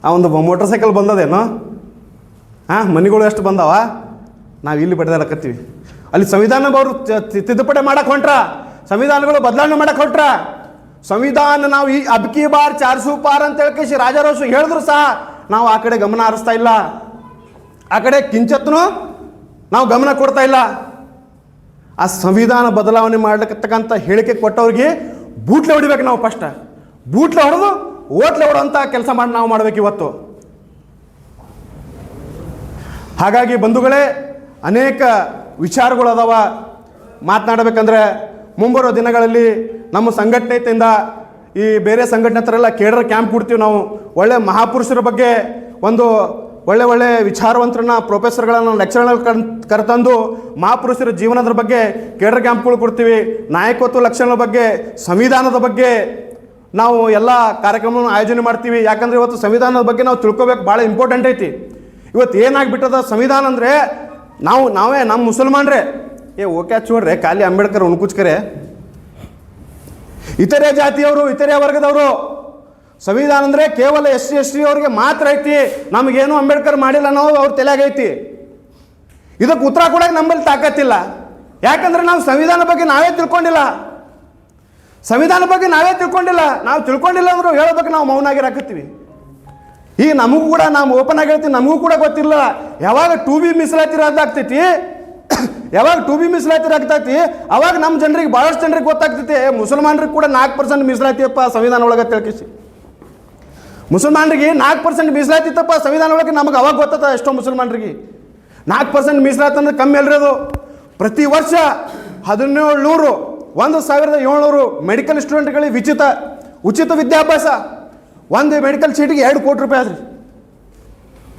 ಆ ಒಂದು ಮೋಟರ್ ಸೈಕಲ್ ಬಂದದೇನೋ? ಹಾಂ ಮನೆಗಳು ಎಷ್ಟು ಬಂದಾವ? ನಾವು ಇಲ್ಲಿ ಬಡ್ದಾಡಕತ್ತೀವಿ ಅಲ್ಲಿ ಸಂವಿಧಾನ ಅವರು ತಿದ್ದುಪಡಿ ಮಾಡಕ್ಕೆ ಹೊಂಟ್ರ. ಸಂವಿಧಾನಗಳು ಬದಲಾವಣೆ ಮಾಡಕ್ಕೆ ಹೊಂಟ್ರ. ಸಂವಿಧಾನ ನಾವು ಈ ಅಬ್ಕಿ ಬಾರ್, ಚಾರ್ಸು ಪಾರ್ ಅಂತ ಹೇಳ್ಕೇಶಿ ರಾಜಾರೋಸು ಹೇಳಿದ್ರು ಸಹ ನಾವು ಆ ಕಡೆ ಗಮನ ಹರಿಸ್ತಾ ಇಲ್ಲ. ಆ ಕಡೆ ಕಿಂಚತ್ನು ನಾವು ಗಮನ ಕೊಡ್ತಾ ಇಲ್ಲ. ಆ ಸಂವಿಧಾನ ಬದಲಾವಣೆ ಮಾಡ್ಲಿಕ್ಕಂಥ ಹೇಳಿಕೆ ಕೊಟ್ಟವ್ರಿಗೆ ಬೂಟ್ಲೆ ಹೊಡಿಬೇಕು ನಾವು ಫಸ್ಟ್. ಬೂಟ್ಲೆ ಹೊಡೆದು ಓಟ್ಲೆ ಹೊಡೋಂಥ ಕೆಲಸ ಮಾಡಿ ನಾವು ಮಾಡ್ಬೇಕು ಇವತ್ತು. ಹಾಗಾಗಿ ಬಂಧುಗಳೇ, ಅನೇಕ ವಿಚಾರಗಳು ಅದಾವ. ಮಾತನಾಡಬೇಕಂದ್ರೆ ಮುಂಬರುವ ದಿನಗಳಲ್ಲಿ ನಮ್ಮ ಸಂಘಟನೆಯಿಂದ ಈ ಬೇರೆ ಸಂಘಟನೆ ಹತ್ರ ಎಲ್ಲ ಕೇಡರ್ ಕ್ಯಾಂಪ್ ಕೊಡ್ತೀವಿ ನಾವು. ಒಳ್ಳೆ ಮಹಾಪುರುಷರ ಬಗ್ಗೆ ಒಂದು ಒಳ್ಳೆ ಒಳ್ಳೆ ವಿಚಾರವಂತರನ್ನ ಪ್ರೊಫೆಸರ್ಗಳನ್ನು ಲೆಕ್ಚರ್ಗಳನ್ನ ಕರ್, ಕರೆತಂದು ಮಹಾಪುರುಷರ ಜೀವನದ ಬಗ್ಗೆ ಕೇಡರ್ ಕ್ಯಾಂಪ್ಗಳು ಕೊಡ್ತೀವಿ. ನಾಯಕತ್ವ ಲಕ್ಷಣಗಳ ಬಗ್ಗೆ, ಸಂವಿಧಾನದ ಬಗ್ಗೆ ನಾವು ಎಲ್ಲ ಕಾರ್ಯಕ್ರಮವನ್ನು ಆಯೋಜನೆ ಮಾಡ್ತೀವಿ. ಯಾಕಂದ್ರೆ ಇವತ್ತು ಸಂವಿಧಾನದ ಬಗ್ಗೆ ನಾವು ತಿಳ್ಕೊಬೇಕು. ಭಾಳ ಇಂಪಾರ್ಟೆಂಟ್ ಐತಿ. ಇವತ್ತು ಏನಾಗ್ಬಿಟ್ಟದ ಸಂವಿಧಾನ ಅಂದರೆ ನಾವು, ನಾವೇ ನಮ್ಮ ಮುಸಲ್ಮಾನ್ರೆ. ಏ, ಓಕೆ ಚೂಡ್ರೆ, ಖಾಲಿ ಅಂಬೇಡ್ಕರ್ ಉಣ್ಕುಚ್ಕರೆ ಇತರೆ ಜಾತಿಯವರು, ಇತರೆ ವರ್ಗದವರು ಸಂವಿಧಾನ ಅಂದರೆ ಕೇವಲ ಎಸ್ ಸಿ, ಎಸ್ ಟಿ ಅವ್ರಿಗೆ ಮಾತ್ರ ಐತಿ. ನಮಗೇನು ಅಂಬೇಡ್ಕರ್ ಮಾಡಿಲ್ಲ ಅನ್ನೋದು ಅವ್ರ ತಲೆಯಾಗೈತಿ ಇದಕ್ಕೆ ಉತ್ತರ ಕೂಡ ನಮ್ಮಲ್ಲಿ ತಾಕತ್ತಿಲ್ಲ. ಯಾಕಂದ್ರೆ ನಾವು ಸಂವಿಧಾನ ಬಗ್ಗೆ ನಾವೇ ತಿಳ್ಕೊಂಡಿಲ್ಲ. ಸಂವಿಧಾನ ಬಗ್ಗೆ ನಾವೇ ತಿಳ್ಕೊಂಡಿಲ್ಲ. ನಾವು ತಿಳ್ಕೊಂಡಿಲ್ಲ ಅಂದ್ರೆ ಹೇಳೋದಕ್ಕೆ ನಾವು ಮೌನಾಗಿರಾಕತ್ತೀವಿ. ಈಗ ನಮಗೂ ಕೂಡ ನಾವು ಓಪನ್ ಆಗಿ ನಮಗೂ ಕೂಡ ಗೊತ್ತಿಲ್ಲ. ಯಾವಾಗ ಟು ಬಿ ಮೀಸಲಾತಿ ರದ್ದು ಆಗ್ತೈತಿ? ಯಾವಾಗ ಟು ಬಿ ಮೀಸಲಾತಿ ಆಗ್ತೈತಿ? ಅವಾಗ ನಮ್ಮ ಜನರಿಗೆ ಭಾಳಷ್ಟು ಜನರಿಗೆ ಗೊತ್ತಾಗ್ತೈತಿ ಮುಸಲ್ಮಾನರಿಗೆ ಕೂಡ ನಾಲ್ಕು ಪರ್ಸೆಂಟ್ ಮೀಸಲಾತಿಯಪ್ಪ ಸಂವಿಧಾನ ಒಳಗೆ ತಿಳ್ಕಿಸಿ. ಮುಸಲ್ಮಾನರಿಗೆ ನಾಲ್ಕು ಪರ್ಸೆಂಟ್ ಮೀಸಲಾತಿ ಇತ್ತಪ್ಪ ಸಂವಿಧಾನ ಒಳಗೆ ನಮಗೆ ಅವಾಗ ಗೊತ್ತದ ಎಷ್ಟೋ ಮುಸಲ್ಮಾನರಿಗೆ. ನಾಲ್ಕು ಪರ್ಸೆಂಟ್ ಮೀಸಲಾತಿ ಅಂದ್ರೆ ಕಮ್ಮಿ ಅಲ್ರಿ ಅದು. ಪ್ರತಿ ವರ್ಷ ಹದಿನೇಳು ನೂರು ಒಂದು ಸಾವಿರದ ಏಳ್ನೂರು ಮೆಡಿಕಲ್ ಸ್ಟೂಡೆಂಟ್ಗಳಿಗೆ ಉಚಿತ ಉಚಿತ ವಿದ್ಯಾಭ್ಯಾಸ. ಒಂದು ಮೆಡಿಕಲ್ ಸೀಟಿಗೆ ಎರಡು ಕೋಟಿ ರೂಪಾಯಿ ಆದ್ರಿ.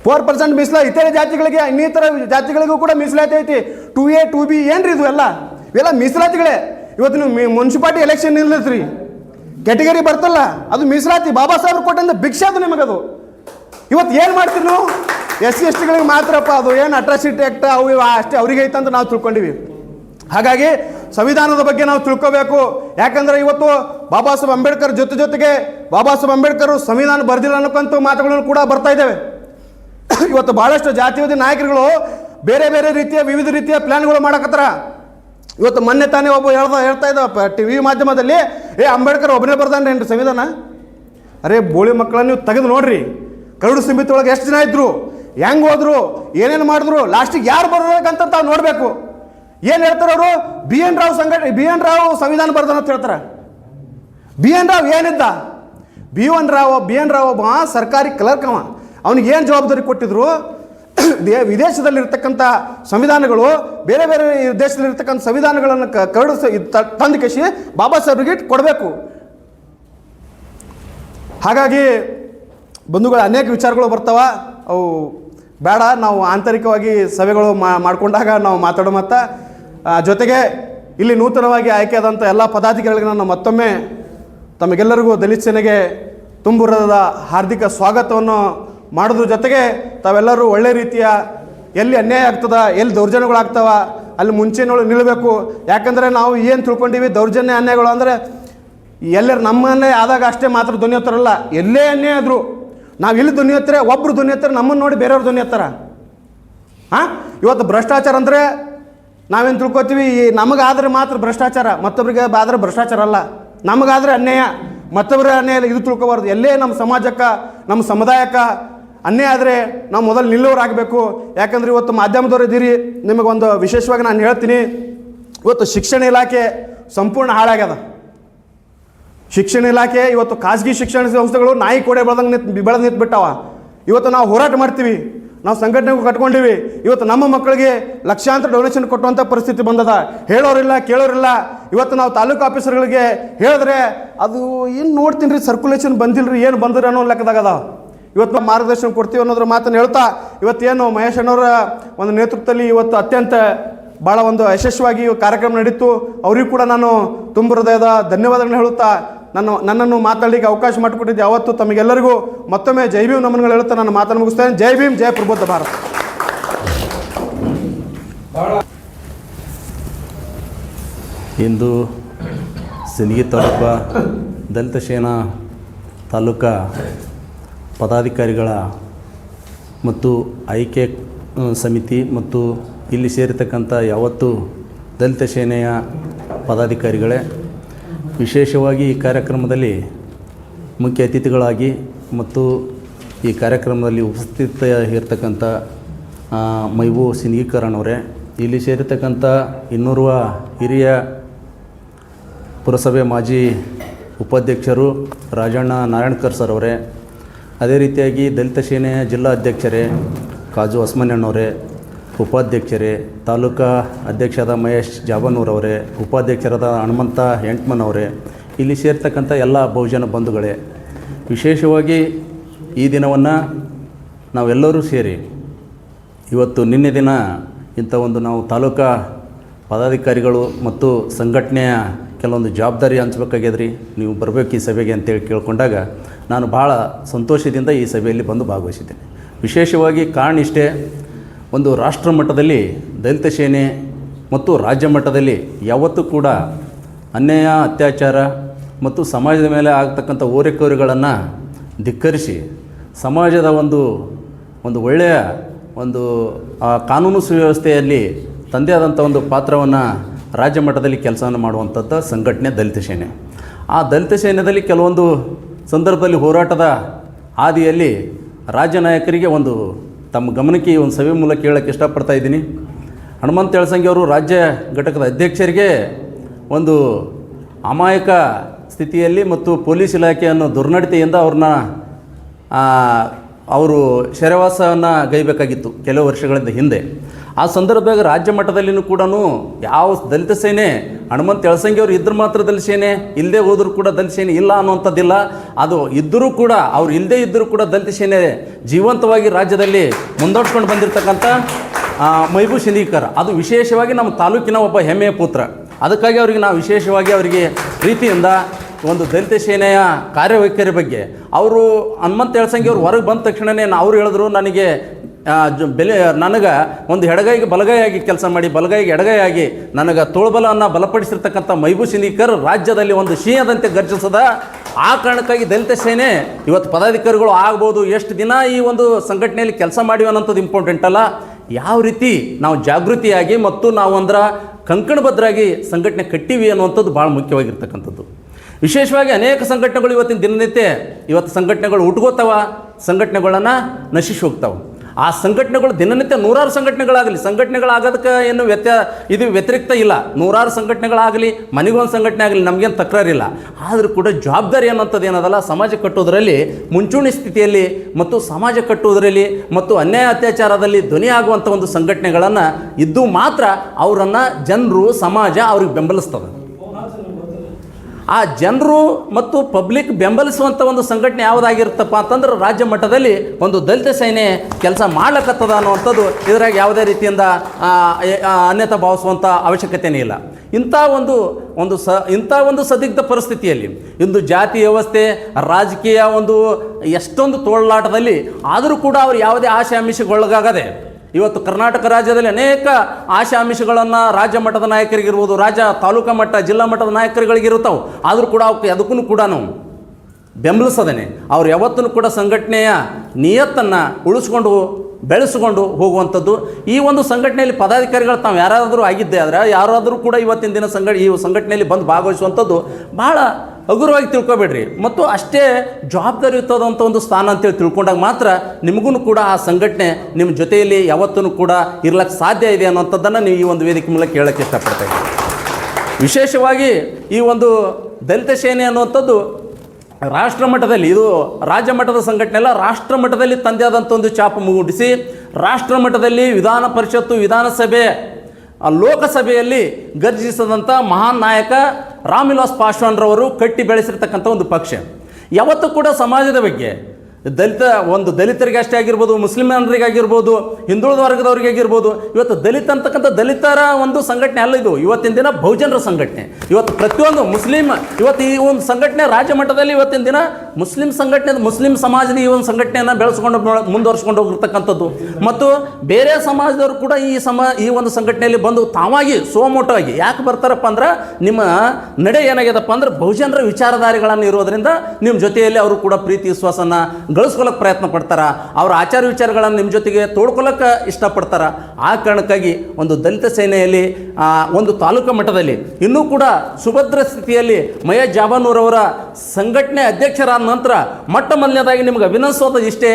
ಫೋರ್ ಪರ್ಸೆಂಟ್ ಮೀಸಲ ಇತರೆ ಜಾತಿಗಳಿಗೆ, ಇನ್ನಿತರ ಜಾತಿಗಳಿಗೂ ಕೂಡ ಮೀಸಲಾತಿ ಐತಿ. ಟು ಎ ಟು ಬಿ ಏನ್ರಿ ಇದು ಎಲ್ಲ? ಇವೆಲ್ಲ ಮೀಸಲಾತಿಗಳೇ. ಇವತ್ತು ನೀವು ಮುನ್ಸಿಪಾಲ್ಟಿ ಎಲೆಕ್ಷನ್ ನಿಲ್ಲತ್ರಿ. ಕೆಟಗರಿ ಬರ್ತಲ್ಲ, ಅದು ಮೀಸಲಾತಿ ಬಾಬಾ ಸಾಹೇಬ್ರು ಕೊಟ್ಟಂತ ಭಿಕ್ಷೆ ಅದು ನಿಮಗದು. ಇವತ್ತು ಏನು ಮಾಡ್ತೀರಿ ನಾವು? ಎಸ್ ಸಿ ಎಸ್ ಟಿಗಳಿಗೆ ಮಾತ್ರಪ್ಪ, ಅದು ಏನು ಅಟ್ರಾಸಿಟಿ ಆ್ಯಕ್ಟ್ ಅವು ಅಷ್ಟೇ ಅವ್ರಿಗೆ ಅಂತ ನಾವು ತಿಳ್ಕೊಂಡಿವಿ. ಹಾಗಾಗಿ ಸಂವಿಧಾನದ ಬಗ್ಗೆ ನಾವು ತಿಳ್ಕೋಬೇಕು. ಯಾಕಂದ್ರೆ ಇವತ್ತು ಬಾಬಾ ಸಾಹೇಬ್ ಅಂಬೇಡ್ಕರ್ ಜೊತೆ ಜೊತೆಗೆ ಬಾಬಾ ಸಾಹೇಬ್ ಅಂಬೇಡ್ಕರ್ ಸಂವಿಧಾನ ಬರೆದಿಲ್ಲ ಅನ್ನೋಕ್ಕಂತ ಮಾತುಗಳನ್ನು ಕೂಡ ಬರ್ತಾ ಇದ್ದಾವೆ. ಇವತ್ತು ಭಾಳಷ್ಟು ಜಾತಿವಾದಿ ನಾಯಕರುಗಳು ಬೇರೆ ಬೇರೆ ರೀತಿಯ, ವಿವಿಧ ರೀತಿಯ ಪ್ಲ್ಯಾನ್ಗಳು ಮಾಡಕತ್ತಾರ. ಇವತ್ತು ಮೊನ್ನೆ ತಾನೇ ಒಬ್ಬ ಹೇಳ್ದ, ಹೇಳ್ತಾ ಇದ್ದ ಟಿ ವಿ ಮಾಧ್ಯಮದಲ್ಲಿ, ಏ, ಅಂಬೇಡ್ಕರ್ ಒಬ್ಬನೇ ಬರ್ದಾನ್ರೇನ್ರಿ ಸಂವಿಧಾನ? ಅರೆ, ಬೋಳಿ ಮಕ್ಕಳನ್ನ ನೀವು ತೆಗೆದು ನೋಡ್ರಿ. ಕರಡು ಸಮಿತಿ ಒಳಗೆ ಎಷ್ಟು ಜನ ಇದ್ರು? ಹೆಂಗ್ ಹೋದ್ರು? ಏನೇನು ಮಾಡಿದ್ರು? ಲಾಸ್ಟಿಗೆ ಯಾರು ಬರ್ಬೇಕಂತ ತಾವು ನೋಡಬೇಕು. ಏನು ಹೇಳ್ತಾರೆ ಅವರು? ಬಿ ಎನ್ ರಾವ್ ಸಂಘಟನೆ ಬಿ ಎನ್ ರಾವ್ ಸಂವಿಧಾನ ಬರ್ದಾನ ಅಂತ ಹೇಳ್ತಾರೆ. B N Rao ಏನಿದ್ದ? B N Rao, B N Rao ಒಬ್ಬ ಸರ್ಕಾರಿ ಕ್ಲರ್ಕ್ ಅವ. ಅವನಿಗೆ ಏನು ಜವಾಬ್ದಾರಿ ಕೊಟ್ಟಿದ್ರು? ದೇ- ವಿದೇಶದಲ್ಲಿರ್ತಕ್ಕಂಥ ಸಂವಿಧಾನಗಳು, ಬೇರೆ ಬೇರೆ ದೇಶದಲ್ಲಿರ್ತಕ್ಕಂಥ ಸಂವಿಧಾನಗಳನ್ನು ಕರಡು ತಂದು ಕಸಿ ಬಾಬಾ ಸಾಹೇಬ್ರಿಗೆ ಕೊಡಬೇಕು. ಹಾಗಾಗಿ ಬಂಧುಗಳ, ಅನೇಕ ವಿಚಾರಗಳು ಬರ್ತಾವ. ಅವು ಬೇಡ, ನಾವು ಆಂತರಿಕವಾಗಿ ಸಭೆಗಳು ಮಾಡ್ಕೊಂಡಾಗ ನಾವು ಮಾತಾಡೋ ಮತ್ತ ಜೊತೆಗೆ ಇಲ್ಲಿ ನೂತನವಾಗಿ ಆಯ್ಕೆಯಾದಂಥ ಎಲ್ಲ ಪದಾಧಿಕಾರಿಗಳಿಗೆ ನಾನು ಮತ್ತೊಮ್ಮೆ ತಮಗೆಲ್ಲರಿಗೂ ದಲಿತ ಸೇನೆಗೆ ತುಂಬುರದ ಹಾರ್ದಿಕ ಸ್ವಾಗತವನ್ನು ಮಾಡೋದ್ರ ಜೊತೆಗೆ ತಾವೆಲ್ಲರೂ ಒಳ್ಳೆ ರೀತಿಯ ಎಲ್ಲಿ ಅನ್ಯಾಯ ಆಗ್ತದ, ಎಲ್ಲಿ ದೌರ್ಜನ್ಯಗಳಾಗ್ತವ, ಅಲ್ಲಿ ಮುಂಚೆನೊಳಗೆ ನಿಲ್ಲಬೇಕು ಯಾಕಂದರೆ ನಾವು ಏನು ತಿಳ್ಕೊಂಡಿವಿ, ದೌರ್ಜನ್ಯ, ಅನ್ಯಾಯಗಳು ಅಂದರೆ ಎಲ್ಲರ ನಮ್ಮನ್ನೇ ಆದಾಗ ಅಷ್ಟೇ ಮಾತ್ರ ಧ್ವನಿ ಎಲ್ಲೇ ಅನ್ಯಾಯ ಆದರೂ ನಾವು ಇಲ್ಲಿ ಧ್ವನಿ ಒಬ್ಬರು ಧ್ವನಿ ನಮ್ಮನ್ನು ನೋಡಿ ಬೇರೆಯವ್ರು ಧ್ವನಿ ಹಾಂ? ಇವತ್ತು ಭ್ರಷ್ಟಾಚಾರ ಅಂದರೆ ನಾವೇನು ತಿಳ್ಕೊತೀವಿ, ಈ ನಮಗಾದ್ರೆ ಮಾತ್ರ ಭ್ರಷ್ಟಾಚಾರ ಮತ್ತೊಬ್ಬರಿಗೆ ಆದರೆ ಭ್ರಷ್ಟಾಚಾರ ಅಲ್ಲ. ನಮಗಾದರೆ ಅನ್ಯಾಯ ಮತ್ತೊಬ್ಬರ ಅನ್ಯಾಯ ಇದು ತಿಳ್ಕೊಬಾರ್ದು. ಎಲ್ಲೇ ನಮ್ಮ ಸಮಾಜಕ್ಕೆ ನಮ್ಮ ಸಮುದಾಯಕ್ಕೆ ಅನ್ಯಾಯ ಆದರೆ ನಾವು ಮೊದಲು ನಿಲ್ಲೋರಾಗಬೇಕು ಯಾಕಂದ್ರೆ ಇವತ್ತು ಮಾಧ್ಯಮದವ್ರು ಇದ್ದೀರಿ. ನಿಮಗೊಂದು ವಿಶೇಷವಾಗಿ ನಾನು ಹೇಳ್ತೀನಿ. ಇವತ್ತು ಶಿಕ್ಷಣ ಇಲಾಖೆ ಸಂಪೂರ್ಣ ಹಾಳಾಗ್ಯದ. ಶಿಕ್ಷಣ ಇಲಾಖೆ, ಇವತ್ತು ಖಾಸಗಿ ಶಿಕ್ಷಣ ಸಂಸ್ಥೆಗಳು ನಾಯಿ ಕೋಡೆ ಬೆಳೆದಂಗೆ ನಿಂತು ಬೆಳೆದು ನಿಂತ್ಬಿಟ್ಟವ. ಇವತ್ತು ನಾವು ಹೋರಾಟ ಮಾಡ್ತೀವಿ. ನಾವು ಸಂಘಟನೆಗೂ ಕಟ್ಕೊಂಡಿವಿ. ಇವತ್ತು ನಮ್ಮ ಮಕ್ಕಳಿಗೆ ಲಕ್ಷಾಂತರ ಡೊನೇಷನ್ ಕೊಟ್ಟುವಂಥ ಪರಿಸ್ಥಿತಿ ಬಂದದ. ಹೇಳೋರಿಲ್ಲ, ಕೇಳೋರಿಲ್ಲ. ಇವತ್ತು ನಾವು ತಾಲೂಕು ಆಫೀಸರ್ಗಳಿಗೆ ಹೇಳಿದ್ರೆ, ಅದು ಏನು ನೋಡ್ತೀನಿ ರೀ ಸರ್ಕ್ಯುಲೇಷನ್ ಬಂದಿಲ್ಲ ರೀ ಏನು ಬಂದಿರೋ ಅನ್ನೋ ಲೆಕ್ಕದಾಗದ ಇವತ್ತು ಮಾರ್ಗದರ್ಶನ ಕೊಡ್ತೀವಿ ಅನ್ನೋದ್ರ ಮಾತನ್ನು ಹೇಳ್ತಾ, ಇವತ್ತೇನು ಮಹೇಶ್ ಅಣ್ಣವರ ಒಂದು ನೇತೃತ್ವದಲ್ಲಿ ಇವತ್ತು ಅತ್ಯಂತ ಭಾಳ ಒಂದು ಯಶಸ್ವಿಯಾಗಿ ಕಾರ್ಯಕ್ರಮ ನಡೀತು. ಅವರಿಗೂ ಕೂಡ ನಾನು ತುಂಬ ಹೃದಯದ ಧನ್ಯವಾದಗಳನ್ನ ಹೇಳುತ್ತಾ ನನ್ನ ನನ್ನನ್ನು ಮಾತಾಡಲಿಕ್ಕೆ ಅವಕಾಶ ಮಾಡಿಕೊಟ್ಟಿದ್ದೆ ಯಾವತ್ತು ತಮಗೆಲ್ಲರಿಗೂ ಮತ್ತೊಮ್ಮೆ ಜೈ ಭೀಮ್ ನಮನಗಳು ಹೇಳುತ್ತಾ ನಾನು ಮಾತನ್ನು ಮುಗಿಸ್ತೇನೆ. ಜೈ ಭೀಮ್ ಜಯ ಪ್ರಬುದ್ಧ ಭಾರತ. ಇಂದು ಸಿಂದಗಿ ತಾಲೂಕ ದಲಿತ ಸೇನಾ ತಾಲೂಕಾ ಪದಾಧಿಕಾರಿಗಳ ಮತ್ತು ಆಯ್ಕೆ ಸಮಿತಿ ಮತ್ತು ಇಲ್ಲಿ ಸೇರಿರ್ತಕ್ಕಂಥ ಯಾವತ್ತು ದಲಿತ ಸೇನೆಯ ಪದಾಧಿಕಾರಿಗಳೇ, ವಿಶೇಷವಾಗಿ ಈ ಕಾರ್ಯಕ್ರಮದಲ್ಲಿ ಮುಖ್ಯ ಅತಿಥಿಗಳಾಗಿ ಮತ್ತು ಈ ಕಾರ್ಯಕ್ರಮದಲ್ಲಿ ಉಪಸ್ಥಿತ ಇರ್ತಕ್ಕಂಥ ಮೈಬೂ ಸಿಂದಗೀಕರಣ್ ಅವರೇ ಇಲ್ಲಿ ಸೇರಿರ್ತಕ್ಕಂಥ ಇನ್ನೋರ್ವ ಹಿರಿಯ ಪುರಸಭೆ ಮಾಜಿ ಉಪಾಧ್ಯಕ್ಷರು ರಾಜಣ್ಣ ನಾರಾಯಣಕರ್ ಸರ್ ಅವರೇ ಅದೇ ರೀತಿಯಾಗಿ ದಲಿತ ಸೇನೆಯ ಜಿಲ್ಲಾ ಅಧ್ಯಕ್ಷರೇ, ಕಾಜು ಹೊಸ್ಮಣ್ಣನವರೇ, ಉಪಾಧ್ಯಕ್ಷರೇ, ತಾಲೂಕಾ ಅಧ್ಯಕ್ಷರಾದ ಮಹೇಶ್ ಜಾಬನೂರವರೇ, ಉಪಾಧ್ಯಕ್ಷರಾದ ಹನುಮಂತ ಹೆಂಟ್ಮನ್ ಅವರೇ ಇಲ್ಲಿ ಸೇರ್ತಕ್ಕಂಥ ಎಲ್ಲ ಬಹುಜನ ಬಂಧುಗಳೇ. ವಿಶೇಷವಾಗಿ ಈ ದಿನವನ್ನು ನಾವೆಲ್ಲರೂ ಸೇರಿ ಇವತ್ತು ನಿನ್ನೆ ದಿನ ಇಂಥ ಒಂದು ನಾವು ತಾಲೂಕಾ ಪದಾಧಿಕಾರಿಗಳು ಮತ್ತು ಸಂಘಟನೆಯ ಕೆಲವೊಂದು ಜವಾಬ್ದಾರಿ ಹಂಚ್ಬೇಕಾಗ್ಯದ್ರಿ. ನೀವು ಬರಬೇಕು ಈ ಸಭೆಗೆ ಅಂತೇಳಿ ಕೇಳಿಕೊಂಡಾಗ ನಾನು ಭಾಳ ಸಂತೋಷದಿಂದ ಈ ಸಭೆಯಲ್ಲಿ ಬಂದು ಭಾಗವಹಿಸಿದ್ದೇನೆ. ವಿಶೇಷವಾಗಿ ಕಾರಣ ಇಷ್ಟೇ ಒಂದು ರಾಷ್ಟ್ರ ಮಟ್ಟದಲ್ಲಿ ದಲಿತ ಸೇನೆ ಮತ್ತು ರಾಜ್ಯ ಮಟ್ಟದಲ್ಲಿ ಯಾವತ್ತೂ ಕೂಡ ಅನ್ಯಾಯ, ಅತ್ಯಾಚಾರ ಮತ್ತು ಸಮಾಜದ ಮೇಲೆ ಆಗ್ತಕ್ಕಂಥ ಓರೆಕೋರೆಗಳನ್ನು ಧಿಕ್ಕರಿಸಿ ಸಮಾಜದ ಒಂದು ಒಂದು ಒಳ್ಳೆಯ ಒಂದು ಕಾನೂನು ಸುವ್ಯವಸ್ಥೆಯಲ್ಲಿ ತಂದೆ ಆದಂಥ ಒಂದು ಪಾತ್ರವನ್ನು ರಾಜ್ಯ ಮಟ್ಟದಲ್ಲಿ ಕೆಲಸವನ್ನು ಮಾಡುವಂಥದ್ದು ಸಂಘಟನೆ ದಲಿತ ಸೇನೆ. ಆ ದಲಿತ ಸೇನೆಯಲ್ಲಿ ಕೆಲವೊಂದು ಸಂದರ್ಭದಲ್ಲಿ ಹೋರಾಟದ ಹಾದಿಯಲ್ಲಿ ರಾಜ್ಯ ನಾಯಕರಿಗೆ ಒಂದು ತಮ್ಮ ಗಮನಕ್ಕೆ ಒಂದು ಸಭೆ ಮೂಲಕ ಹೇಳೋಕ್ಕೆ ಇಷ್ಟಪಡ್ತಾ ಇದ್ದೀನಿ. ಹನುಮಂತ ಎಳಸಂಗಿ ಅವರು ರಾಜ್ಯ ಘಟಕದ ಅಧ್ಯಕ್ಷರಿಗೆ ಒಂದು ಅಮಾಯಕ ಸ್ಥಿತಿಯಲ್ಲಿ ಮತ್ತು ಪೊಲೀಸ್ ಇಲಾಖೆಯನ್ನು ದುರ್ನಡತೆಯಿಂದ ಅವ್ರನ್ನ ಅವರು ಶರವಾಸವನ್ನು ಗೈಬೇಕಾಗಿತ್ತು ಕೆಲವು ವರ್ಷಗಳಿಂದ ಹಿಂದೆ. ಆ ಸಂದರ್ಭದಾಗ ರಾಜ್ಯ ಮಟ್ಟದಲ್ಲಿನೂ ಕೂಡ ಯಾವ ದಲಿತ ಸೇನೆ, ಹನುಮಂತ ಎಳಸಂಗಿ ಅವರು ಇದ್ರ ಮಾತ್ರ ದಲಿತ ಸೇನೆ ಇಲ್ಲದೆ ಹೋದರೂ ಕೂಡ ದಲಿತ ಸೇನೆ ಇಲ್ಲ ಅನ್ನುವಂಥದ್ದಿಲ್ಲ. ಅದು ಇದ್ದರೂ ಕೂಡ, ಅವ್ರು ಇಲ್ಲದೇ ಇದ್ದರೂ ಕೂಡ ದಲಿತ ಸೇನೆ ಜೀವಂತವಾಗಿ ರಾಜ್ಯದಲ್ಲಿ ಮುಂದೋಡ್ಸ್ಕೊಂಡು ಬಂದಿರತಕ್ಕಂಥ ಮೈಬೂ ಶಿಂದೀಕರ್ ಅದು ವಿಶೇಷವಾಗಿ ನಮ್ಮ ತಾಲೂಕಿನ ಒಬ್ಬ ಹೆಮ್ಮೆಯ ಪುತ್ರ. ಅದಕ್ಕಾಗಿ ಅವರಿಗೆ ನಾವು ವಿಶೇಷವಾಗಿ ಅವರಿಗೆ ಪ್ರೀತಿಯಿಂದ ಒಂದು ದಲಿತ ಸೇನೆಯ ಕಾರ್ಯವೈಖರಿ ಬಗ್ಗೆ. ಅವರು ಹನುಮಂತ ಎಳಸಂಗಿ ಅವರು ಹೊರಗೆ ಬಂದ ತಕ್ಷಣವೇ ಅವ್ರು ಹೇಳಿದ್ರು, ನನಗೆ ಬೆಲೆ, ನನಗೆ ಒಂದು ಎಡಗೈಗೆ ಬಲಗೈಯಾಗಿ ಕೆಲಸ ಮಾಡಿ ಬಲಗೈಗೆ ಎಡಗೈಯಾಗಿ ನನಗೆ ತೋಳ್ಬಲವನ್ನು ಬಲಪಡಿಸಿರ್ತಕ್ಕಂಥ ಮೈಬೂ ಸಿನಿಕರ್ ರಾಜ್ಯದಲ್ಲಿ ಒಂದು ಸಿಂಹದಂತೆ ಗರ್ಜಿಸದ, ಆ ಕಾರಣಕ್ಕಾಗಿ ದಲಿತ ಸೇನೆ ಇವತ್ತು ಪದಾಧಿಕಾರಿಗಳು ಆಗ್ಬೋದು, ಎಷ್ಟು ದಿನ ಈ ಒಂದು ಸಂಘಟನೆಯಲ್ಲಿ ಕೆಲಸ ಮಾಡಿವೆ ಅನ್ನೋಂಥದ್ದು ಇಂಪಾರ್ಟೆಂಟ್ ಅಲ್ಲ. ಯಾವ ರೀತಿ ನಾವು ಜಾಗೃತಿಯಾಗಿ ಮತ್ತು ನಾವು ಅಂದ್ರೆ ಕಂಕಣಬದ್ರಾಗಿ ಸಂಘಟನೆ ಕಟ್ಟಿವಿ ಅನ್ನುವಂಥದ್ದು ಭಾಳ ಮುಖ್ಯವಾಗಿರ್ತಕ್ಕಂಥದ್ದು. ವಿಶೇಷವಾಗಿ ಅನೇಕ ಸಂಘಟನೆಗಳು ಇವತ್ತಿನ ದಿನನಿತ್ಯ ಇವತ್ತು ಸಂಘಟನೆಗಳು ಹುಟ್ಕೋತಾವ ಸಂಘಟನೆಗಳನ್ನು ನಶಿಸಿ ಹೋಗ್ತಾವೆ. ಆ ಸಂಘಟನೆಗಳು ದಿನನಿತ್ಯ ನೂರಾರು ಸಂಘಟನೆಗಳಾಗಲಿ, ಸಂಘಟನೆಗಳಾಗೋದಕ್ಕೆ ಏನು ವ್ಯತ್ಯ, ಇದು ವ್ಯತಿರಿಕ್ತ ಇಲ್ಲ. ನೂರಾರು ಸಂಘಟನೆಗಳಾಗಲಿ ಮನೆಗೊಂದು ಸಂಘಟನೆ ಆಗಲಿ, ನಮಗೇನು ತಕರಾರಿಲ್ಲ. ಆದರೂ ಕೂಡ ಜವಾಬ್ದಾರಿ ಅನ್ನೋಂಥದ್ದು ಏನದಲ್ಲ, ಸಮಾಜ ಕಟ್ಟೋದರಲ್ಲಿ ಮುಂಚೂಣಿ ಸ್ಥಿತಿಯಲ್ಲಿ ಮತ್ತು ಸಮಾಜ ಕಟ್ಟುವುದರಲ್ಲಿ ಮತ್ತು ಅನ್ಯಾಯ ಅತ್ಯಾಚಾರದಲ್ಲಿ ಧ್ವನಿಯಾಗುವಂಥ ಒಂದು ಸಂಘಟನೆಗಳನ್ನು ಇದ್ದು ಮಾತ್ರ ಅವರನ್ನು ಜನರು, ಸಮಾಜ ಅವ್ರಿಗೆ ಬೆಂಬಲಿಸ್ತದೆ. ಆ ಜನರು ಮತ್ತು ಪಬ್ಲಿಕ್ ಬೆಂಬಲಿಸುವಂಥ ಒಂದು ಸಂಘಟನೆ ಯಾವುದಾಗಿರುತ್ತಪ್ಪ ಅಂತಂದ್ರೆ ರಾಜ್ಯ ಮಟ್ಟದಲ್ಲಿ ಒಂದು ದಲಿತ ಸೇನೆ ಕೆಲಸ ಮಾಡ್ಲಕತ್ತದ ಅನ್ನುವಂಥದ್ದು ಇದರಾಗ ಯಾವುದೇ ರೀತಿಯಿಂದ ಅನ್ಯತಾ ಭಾವಿಸುವಂಥ ಅವಶ್ಯಕತೆಯೇ ಇಲ್ಲ. ಇಂಥ ಒಂದು ಒಂದು ಸ, ಇಂಥ ಒಂದು ಸದಿಗ್ಧ ಪರಿಸ್ಥಿತಿಯಲ್ಲಿ ಇಂದು ಜಾತಿ ವ್ಯವಸ್ಥೆ, ರಾಜಕೀಯ ಒಂದು ಎಷ್ಟೊಂದು ತೋಳಲಾಟದಲ್ಲಿ ಆದರೂ ಕೂಡ ಅವರು ಯಾವುದೇ ಆಶೆ ಆಮಿಷಗೊಳಗಾಗದೆ ಇವತ್ತು ಕರ್ನಾಟಕ ರಾಜ್ಯದಲ್ಲಿ ಅನೇಕ ಆಶಾಮಿಷಗಳನ್ನು ರಾಜ್ಯ ಮಟ್ಟದ ನಾಯಕರಿಗಿರ್ಬೋದು ರಾಜ್ಯ ತಾಲೂಕು ಮಟ್ಟ, ಜಿಲ್ಲಾ ಮಟ್ಟದ ನಾಯಕರುಗಳಿಗಿರುತ್ತವೆ ಆದರೂ ಕೂಡ ಅವಕ್ಕೆ ಅದಕ್ಕೂ ಕೂಡ ನಾವು ಬೆಂಬಲಿಸದೇನೆ. ಅವ್ರು ಯಾವತ್ತೂ ಕೂಡ ಸಂಘಟನೆಯ ನಿಯತ್ತನ್ನು ಉಳಿಸ್ಕೊಂಡು ಬೆಳೆಸ್ಕೊಂಡು ಹೋಗುವಂಥದ್ದು. ಈ ಒಂದು ಸಂಘಟನೆಯಲ್ಲಿ ಪದಾಧಿಕಾರಿಗಳು ತಾವು ಯಾರಾದರೂ ಆಗಿದ್ದೇ ಆದರೆ, ಯಾರಾದರೂ ಕೂಡ ಇವತ್ತಿನ ದಿನ ಸಂಘ, ಈ ಸಂಘಟನೆಯಲ್ಲಿ ಬಂದು ಭಾಗವಹಿಸುವಂಥದ್ದು ಭಾಳ ಹಗುರವಾಗಿ ತಿಳ್ಕೊಬೇಡ್ರಿ. ಮತ್ತು ಅಷ್ಟೇ ಜವಾಬ್ದಾರಿಯುತವಾದಂಥ ಒಂದು ಸ್ಥಾನ ಅಂತೇಳಿ ತಿಳ್ಕೊಂಡಾಗ ಮಾತ್ರ ನಿಮಗೂ ಕೂಡ ಆ ಸಂಘಟನೆ ನಿಮ್ಮ ಜೊತೆಯಲ್ಲಿ ಯಾವತ್ತೂ ಕೂಡ ಇರ್ಲಕ್ಕೆ ಸಾಧ್ಯ ಇದೆ ಅನ್ನೋಂಥದ್ದನ್ನು ನೀವು ಈ ಒಂದು ವೇದಿಕೆ ಮೂಲಕ ಹೇಳೋಕ್ಕೆ ಇಷ್ಟಪಡ್ತಾ ವಿಶೇಷವಾಗಿ ಈ ಒಂದು ದಲಿತ ಸೇನೆ ಅನ್ನುವಂಥದ್ದು ರಾಷ್ಟ್ರ ಮಟ್ಟದಲ್ಲಿ, ಇದು ರಾಜ್ಯ ಮಟ್ಟದ ಸಂಘಟನೆ ಅಲ್ಲ, ರಾಷ್ಟ್ರ ಮಟ್ಟದಲ್ಲಿ ತಂದೆ ಆದಂಥ ಒಂದು ಚಾಪ ಮೂಡಿಸಿ ರಾಷ್ಟ್ರ ಮಟ್ಟದಲ್ಲಿ ವಿಧಾನ ಪರಿಷತ್ತು, ವಿಧಾನಸಭೆ ಲೋಕಸಭೆಯಲ್ಲಿ ಗರ್ಜಿಸಿದಂಥ ಮಹಾನ್ ನಾಯಕ ರಾಮ್ವಿಲಾಸ್ ಪಾಸ್ವಾನ್ರವರು ಕಟ್ಟಿ ಬೆಳೆಸಿರ್ತಕ್ಕಂಥ ಒಂದು ಪಕ್ಷ. ಯಾವತ್ತೂ ಕೂಡ ಸಮಾಜದ ಬಗ್ಗೆ ದಲಿತ ಒಂದು ದಲಿತರಿಗೆ ಅಷ್ಟೇ ಆಗಿರ್ಬೋದು ಮುಸ್ಲಿಮರಿಗಾಗಿರ್ಬೋದು ಹಿಂದುಳಿದ ವರ್ಗದವ್ರಿಗೆ ಆಗಿರ್ಬೋದು, ಇವತ್ತು ದಲಿತ ಅಂತಕ್ಕಂಥ ದಲಿತರ ಒಂದು ಸಂಘಟನೆ ಅಲ್ಲ ಇದು. ಇವತ್ತಿನ ದಿನ ಬಹುಜನರ ಸಂಘಟನೆ. ಇವತ್ತು ಪ್ರತಿಯೊಂದು ಮುಸ್ಲಿಂ, ಇವತ್ತು ಈ ಒಂದು ಸಂಘಟನೆ ರಾಜ್ಯ ಮಟ್ಟದಲ್ಲಿ ಇವತ್ತಿನ ದಿನ ಮುಸ್ಲಿಂ ಸಂಘಟನೆ, ಮುಸ್ಲಿಂ ಸಮಾಜದ ಈ ಒಂದು ಸಂಘಟನೆಯನ್ನು ಬೆಳೆಸ್ಕೊಂಡು ಮುಂದುವರ್ಸ್ಕೊಂಡು ಹೋಗಿರ್ತಕ್ಕಂಥದ್ದು ಮತ್ತು ಬೇರೆ ಸಮಾಜದವರು ಕೂಡ ಈ ಸಮ, ಈ ಒಂದು ಸಂಘಟನೆಯಲ್ಲಿ ಬಂದು ತಾವಾಗಿ ಸೋಮೋಟವಾಗಿ ಯಾಕೆ ಬರ್ತಾರಪ್ಪ ಅಂದ್ರೆ ನಿಮ್ಮ ನಡೆ ಏನಾಗ್ಯದಪ್ಪ ಅಂದ್ರೆ ಬಹುಜನರ ವಿಚಾರಧಾರೆಗಳನ್ನು ಇರೋದ್ರಿಂದ ನಿಮ್ಮ ಜೊತೆಯಲ್ಲಿ ಅವರು ಕೂಡ ಪ್ರೀತಿ, ವಿಶ್ವಾಸನ ಗಳಿಸ್ಕೊಳ್ಳೋಕೆ ಪ್ರಯತ್ನ ಪಡ್ತಾರೆ, ಅವರ ಆಚಾರ ವಿಚಾರಗಳನ್ನು ನಿಮ್ಮ ಜೊತೆಗೆ ತೋಡ್ಕೊಳ್ಳೋಕೆ ಇಷ್ಟಪಡ್ತಾರೆ. ಆ ಕಾರಣಕ್ಕಾಗಿ ಒಂದು ದಲಿತ ಸೇನೆಯಲ್ಲಿ ಒಂದು ತಾಲೂಕು ಮಟ್ಟದಲ್ಲಿ, ಇನ್ನೂ ಕೂಡ ಸುಭದ್ರ ಸ್ಥಿತಿಯಲ್ಲಿ ಮಯ ಜಾಬನೂರವರ ಸಂಘಟನೆ ಅಧ್ಯಕ್ಷರಾದ ನಂತರ ಮೊಟ್ಟ ಮೊದಲನೇದಾಗಿ ನಿಮ್ಗೆ ಅಭಿನಂದಿಸೋದು ಇಷ್ಟೇ,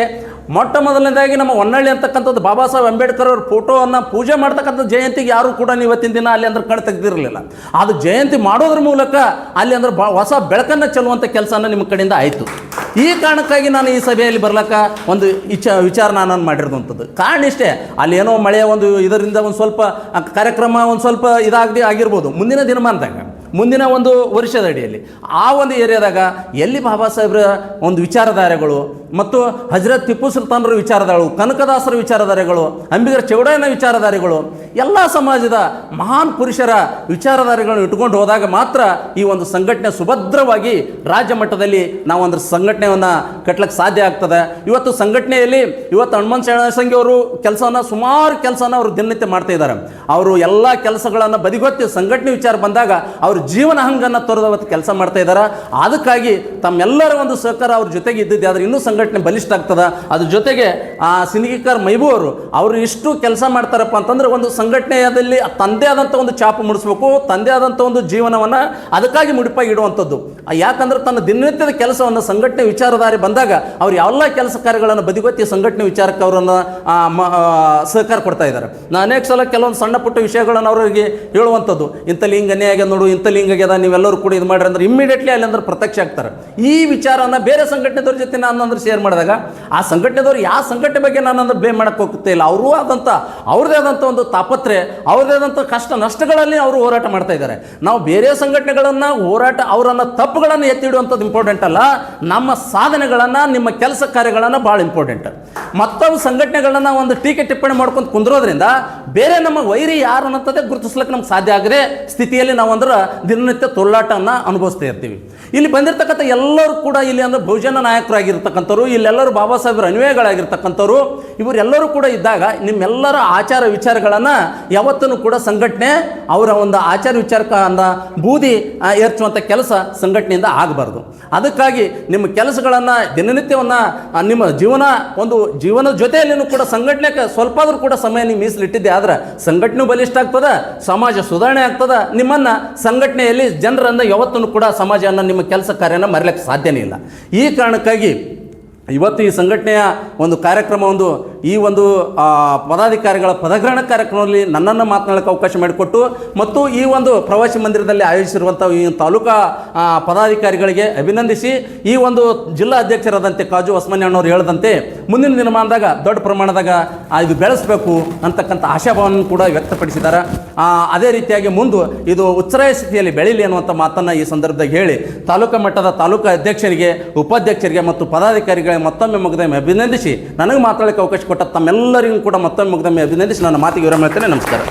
ಮೊಟ್ಟ ಮೊದಲನೇದಾಗಿ ನಮ್ಮ ಹೊನ್ನಳ್ಳಿ ಅಂತಕ್ಕಂಥದ್ದು ಬಾಬಾ ಸಾಹೇಬ್ ಅಂಬೇಡ್ಕರ್ ಅವ್ರ ಫೋಟೋವನ್ನು ಪೂಜೆ ಮಾಡ್ತಕ್ಕಂಥ ಜಯಂತಿಗೆ ಯಾರು ಕೂಡ ಇವತ್ತಿನ ದಿನ ಅಲ್ಲಿ ಅಂದ್ರೆ ಕಣ್ ತೆಗೆದಿರಲಿಲ್ಲ. ಅದು ಜಯಂತಿ ಮಾಡೋದ್ರ ಮೂಲಕ ಅಲ್ಲಿ ಅಂದ್ರೆ ಬಾ, ಹೊಸ ಬೆಳಕನ್ನು ಚೆಲ್ಲುವಂಥ ಕೆಲಸನ ನಿಮ್ಮ ಕಡೆಯಿಂದ ಆಯಿತು. ಈ ಕಾರಣಕ್ಕಾಗಿ ನಾನು ಈ ಸಭೆಯಲ್ಲಿ ಬರ್ಲಕ್ಕ ಒಂದು ಇಚ್ಛ ವಿಚಾರ ನಾನು ಮಾಡಿರೋದಂಥದ್ದು ಕಾರಣ ಇಷ್ಟೇ, ಅಲ್ಲಿ ಏನೋ ಮಳೆಯ ಒಂದು ಇದರಿಂದ ಒಂದು ಸ್ವಲ್ಪ ಕಾರ್ಯಕ್ರಮ ಒಂದು ಸ್ವಲ್ಪ ಇದಾಗದೆ ಆಗಿರ್ಬೋದು. ಮುಂದಿನ ದಿನಮಾನದಾಗ. ಮುಂದಿನ ಒಂದು ವರ್ಷದ ಅಡಿಯಲ್ಲಿ. ಆ ಒಂದು ಏರಿಯಾದಾಗ ಎಲ್ಲಿ ಬಾಬಾ ಸಾಹೇಬ್ರ ಒಂದು ವಿಚಾರಧಾರೆಗಳು ಮತ್ತು ಹಜರತ್ ಟಿಪ್ಪು ಸುಲ್ತಾನರ ವಿಚಾರಧಾರೆಗಳು, ಕನಕದಾಸರ ವಿಚಾರಧಾರೆಗಳು, ಅಂಬಿಗರ ಚೌಡಯ್ಯನ ವಿಚಾರಧಾರೆಗಳು, ಎಲ್ಲ ಸಮಾಜದ ಮಹಾನ್ ಪುರುಷರ ವಿಚಾರಧಾರೆಗಳನ್ನು ಇಟ್ಕೊಂಡು ಹೋದಾಗ ಮಾತ್ರ ಈ ಒಂದು ಸಂಘಟನೆ ಸುಭದ್ರವಾಗಿ ರಾಜ್ಯ ಮಟ್ಟದಲ್ಲಿ ನಾವು ಅಂದ್ರೆ ಸಂಘಟನೆಯನ್ನು ಕಟ್ಟಲಿಕ್ಕೆ ಸಾಧ್ಯ ಆಗ್ತದೆ. ಇವತ್ತು ಸಂಘಟನೆಯಲ್ಲಿ ಇವತ್ತು ಹನುಮಂತ ಶರಣಸಂಗಿ ಅವರು ಕೆಲಸವನ್ನು ಸುಮಾರು ಕೆಲಸನ ಅವರು ದಿನನಿತ್ಯ ಮಾಡ್ತಾ ಇದ್ದಾರೆ. ಅವರು ಎಲ್ಲ ಕೆಲಸಗಳನ್ನು ಬದಿಗೊತ್ತಿ ಸಂಘಟನೆ ವಿಚಾರ ಬಂದಾಗ ಅವ್ರ ಜೀವನ ಹಂಗನ್ನು ತೊರೆದವತ್ತು ಕೆಲಸ ಮಾಡ್ತಾ ಇದ್ದಾರೆ ಅದಕ್ಕಾಗಿ ತಮ್ಮೆಲ್ಲರ ಒಂದು ಸಹಕಾರ ಅವ್ರ ಜೊತೆಗೆ ಇದ್ದಿದ್ದೆ. ಆದರೆ ಇನ್ನೂ ಸಂಘಟನೆ ಬಲಿಷ್ಠ ಆಗ್ತದೆ ಅದ್ರ ಜೊತೆಗೆ ಆ ಸಿನಿಗಿಕರ್ ಮೈಬು ಅವರು ಅವರು ಇಷ್ಟು ಕೆಲಸ ಮಾಡ್ತಾರಪ್ಪ ಅಂತಂದ್ರೆ ಒಂದು ಸಂಘಟನೆಯಲ್ಲಿ ತಂದೆ ಆದಂಥ ಒಂದು ಚಾಪು ಮುಡಿಸ್ಬೇಕು, ತಂದೆ ಆದಂಥ ಒಂದು ಜೀವನವನ್ನು ಅದಕ್ಕಾಗಿ ಮುಡಿಪಾಗಿ ಇಡುವಂಥದ್ದು. ಯಾಕಂದ್ರೆ ತನ್ನ ದಿನನಿತ್ಯದ ಕೆಲಸವನ್ನು ಸಂಘಟನೆ ವಿಚಾರಧಾರೆ ಬಂದಾಗ ಅವ್ರು ಎಲ್ಲ ಕೆಲಸ ಕಾರ್ಯಗಳನ್ನು ಬದಿಗೊತ್ತಿ ಸಂಘಟನೆ ವಿಚಾರಕ್ಕೆ ಅವರನ್ನು ಸಹಕಾರ ಕೊಡ್ತಾ ಇದ್ದಾರೆ ನಾನು ಅನೇಕ ಸಲ ಕೆಲವೊಂದು ಸಣ್ಣ ಪುಟ್ಟ ವಿಷಯಗಳನ್ನು ಅವರಿಗೆ ಹೇಳುವಂಥದ್ದು. ಇಂಥಲ್ಲಿ ಹಿಂಗೆ ಅನ್ಯಾಯ ನೋಡು, ಇಂಥಲ್ಲಿ ಹಿಂಗೆ ಆಗ್ಯದ ನೀವೆಲ್ಲರೂ ಕೂಡ ಇದು ಮಾಡ್ರಿ ಅಂದ್ರೆ ಇಮ್ಮಿಡಿಯೇಟ್ಲಿ ಅಲ್ಲಿ ಅಂದ್ರೆ ಪ್ರತ್ಯಕ್ಷ ಆಗ್ತಾರೆ. ಈ ವಿಚಾರವನ್ನು ಬೇರೆ ಸಂಘಟನೆದವ್ರ ಜೊತೆ ನಾನು ಅಂದ್ರೆ ಶೇರ್ ಮಾಡಿದಾಗ, ಆ ಸಂಘಟನೆದವ್ರು ಯಾವ ಸಂಘಟನೆ ಬಗ್ಗೆ ನಾನು ಅಂದ್ರೆ ಬ್ಲೇಮ್ ಮಾಡಕ್ಕೆ ಹೋಗುತ್ತೆ ಇಲ್ಲ. ಅವರು ಆದಂಥ ಅವ್ರದ್ದೇ ಆದಂಥ ಒಂದು ತಾಪತ್ರೆ ಅವ್ರದ್ದೇ ಆದಂಥ ಕಷ್ಟ ನಷ್ಟಗಳಲ್ಲಿ ಅವರು ಹೋರಾಟ ಮಾಡ್ತಾ ಇದ್ದಾರೆ. ನಾವು ಬೇರೆ ಸಂಘಟನೆಗಳನ್ನು ಹೋರಾಟ, ಅವರನ್ನು ತಪ್ಪುಗಳನ್ನು ಎತ್ತಿ ಇಡುವಂಥದ್ದು ಇಂಪಾರ್ಟೆಂಟ್ ಅಲ್ಲ. ನಮ್ಮ ಸಾಧನೆಗಳನ್ನು, ನಿಮ್ಮ ಕೆಲಸ ಕಾರ್ಯಗಳನ್ನು ಭಾಳ ಇಂಪಾರ್ಟೆಂಟ್ ಮತ್ತೊಂದು ಸಂಘಟನೆಗಳನ್ನ ಒಂದು ಟೀಕೆ ಟಿಪ್ಪಣಿ ಮಾಡ್ಕೊಂಡು ಕುಂದ್ರೋದ್ರಿಂದ ಬೇರೆ ನಮ್ಮ ವೈರಿ ಯಾರು ಅನ್ನೋದೇ ಗುರುತಿಸ್ಲಿಕ್ಕೆ ನಮ್ಗೆ ಸಾಧ್ಯ ಆಗದೆ ಸ್ಥಿತಿಯಲ್ಲಿ ನಾವು ಅಂದ್ರೆ ದಿನನಿತ್ಯ ತೊಳ್ಳಾಟವನ್ನು ಅನುಭವಿಸ್ತಾ ಇರ್ತೀವಿ. ಇಲ್ಲಿ ಬಂದಿರತಕ್ಕಂಥ ಎಲ್ಲರೂ ಕೂಡ ಇಲ್ಲಿ ಅಂದ್ರೆ ಬಹುಜನ ನಾಯಕರಾಗಿರ್ತಕ್ಕಂಥವ್ರು, ಇಲ್ಲೆಲ್ಲರೂ ಬಾಬಾ ಸಾಹೇಬರ ಅನ್ವಯಗಳಾಗಿರ್ತಕ್ಕಂಥವ್ರು ಇವರೆಲ್ಲರೂ ಕೂಡ ಇದ್ದಾಗ ನಿಮ್ಮೆಲ್ಲರ ಆಚಾರ ವಿಚಾರಗಳನ್ನು ಯಾವತ್ತೂ ಕೂಡ ಸಂಘಟನೆ ಅವರ ಒಂದು ಆಚಾರ ವಿಚಾರಕ್ಕ ಅಂದ ಬೂದಿ ಏರ್ಚುವಂಥ ಕೆಲಸ ಸಂಘಟನೆಯಿಂದ ಆಗಬಾರ್ದು. ಅದಕ್ಕಾಗಿ ನಿಮ್ಮ ಕೆಲಸಗಳನ್ನು ದಿನನಿತ್ಯವನ್ನು ನಿಮ್ಮ ಜೀವನ, ಒಂದು ಜೀವನದ ಜೊತೆಯಲ್ಲಿನೂ ಕೂಡ ಸಂಘಟನೆ ಸ್ವಲ್ಪ ಆದರೂ ಕೂಡ ಸಮಯ ನೀವು ಮೀಸಲಿಟ್ಟಿದ್ದೆ ಆದರೆ ಸಂಘಟನೆ ಬಲಿಷ್ಠ ಆಗ್ತದೆ, ಸಮಾಜ ಸುಧಾರಣೆ ಆಗ್ತದೆ, ನಿಮ್ಮನ್ನು ಸಂಘಟನೆಯಲ್ಲಿ ಜನರನ್ನು ಯಾವತ್ತೂ ಕೂಡ ಸಮಾಜವನ್ನು ನಿಮ್ಮ ಕೆಲಸ ಕಾರ್ಯನ ಮರೆಯಲಿಕ್ಕೆ ಸಾಧ್ಯನೇ ಇಲ್ಲ. ಈ ಕಾರಣಕ್ಕಾಗಿ ಇವತ್ತು ಈ ಸಂಘಟನೆಯ ಒಂದು ಕಾರ್ಯಕ್ರಮ ಒಂದು ಈ ಒಂದು ಪದಾಧಿಕಾರಿಗಳ ಪದಗ್ರಹಣ ಕಾರ್ಯಕ್ರಮದಲ್ಲಿ ನನ್ನನ್ನು ಮಾತನಾಡೋಕ್ಕೆ ಅವಕಾಶ ಮಾಡಿಕೊಟ್ಟು ಮತ್ತು ಈ ಒಂದು ಪ್ರವಾಸಿ ಮಂದಿರದಲ್ಲಿ ಆಯೋಜಿಸಿರುವಂಥ ಈ ತಾಲೂಕಾ ಪದಾಧಿಕಾರಿಗಳಿಗೆ ಅಭಿನಂದಿಸಿ ಈ ಒಂದು ಜಿಲ್ಲಾ ಅಧ್ಯಕ್ಷರಾದಂತೆ ಕಾಜು ಹೊಸಮನ್ಯಣ್ಣವರು ಹೇಳದಂತೆ ಮುಂದಿನ ದಿನಮಾನದಾಗ ದೊಡ್ಡ ಪ್ರಮಾಣದಾಗ ಇದು ಬೆಳೆಸಬೇಕು ಅಂತಕ್ಕಂಥ ಆಶಾಭಾವನ ಕೂಡ ವ್ಯಕ್ತಪಡಿಸಿದ್ದಾರೆ. ಅದೇ ರೀತಿಯಾಗಿ ಮುಂದೆ ಇದು ಉಚ್ಚರಾಯ ಸ್ಥಿತಿಯಲ್ಲಿ ಬೆಳೀಲಿ ಅನ್ನುವಂಥ ಮಾತನ್ನು ಈ ಸಂದರ್ಭದಾಗ ಹೇಳಿ ತಾಲೂಕಾ ಮಟ್ಟದ ತಾಲೂಕಾ ಅಧ್ಯಕ್ಷರಿಗೆ, ಉಪಾಧ್ಯಕ್ಷರಿಗೆ ಮತ್ತು ಪದಾಧಿಕಾರಿಗಳಿಗೆ ಮತ್ತೊಮ್ಮೆ ಮುಗ್ದೊಮ್ಮೆ ಅಭಿನಂದಿಸಿ ನನಗೆ ಮಾತಾಡೋಕ್ಕೆ ಅವಕಾಶ ಕೊಟ್ಟ ತಮ್ಮೆಲ್ಲರಿಗೂ ಕೂಡ ಮತ್ತೊಮ್ಮೆ ಮುಗ್ದೊಮ್ಮೆ ಅಭಿನಂದಿಸಿ. ನನ್ನ ಮಾತಿಗೆ ವಿರಾಮ ಹೇಳ್ತೇನೆ. ನಮಸ್ಕಾರ.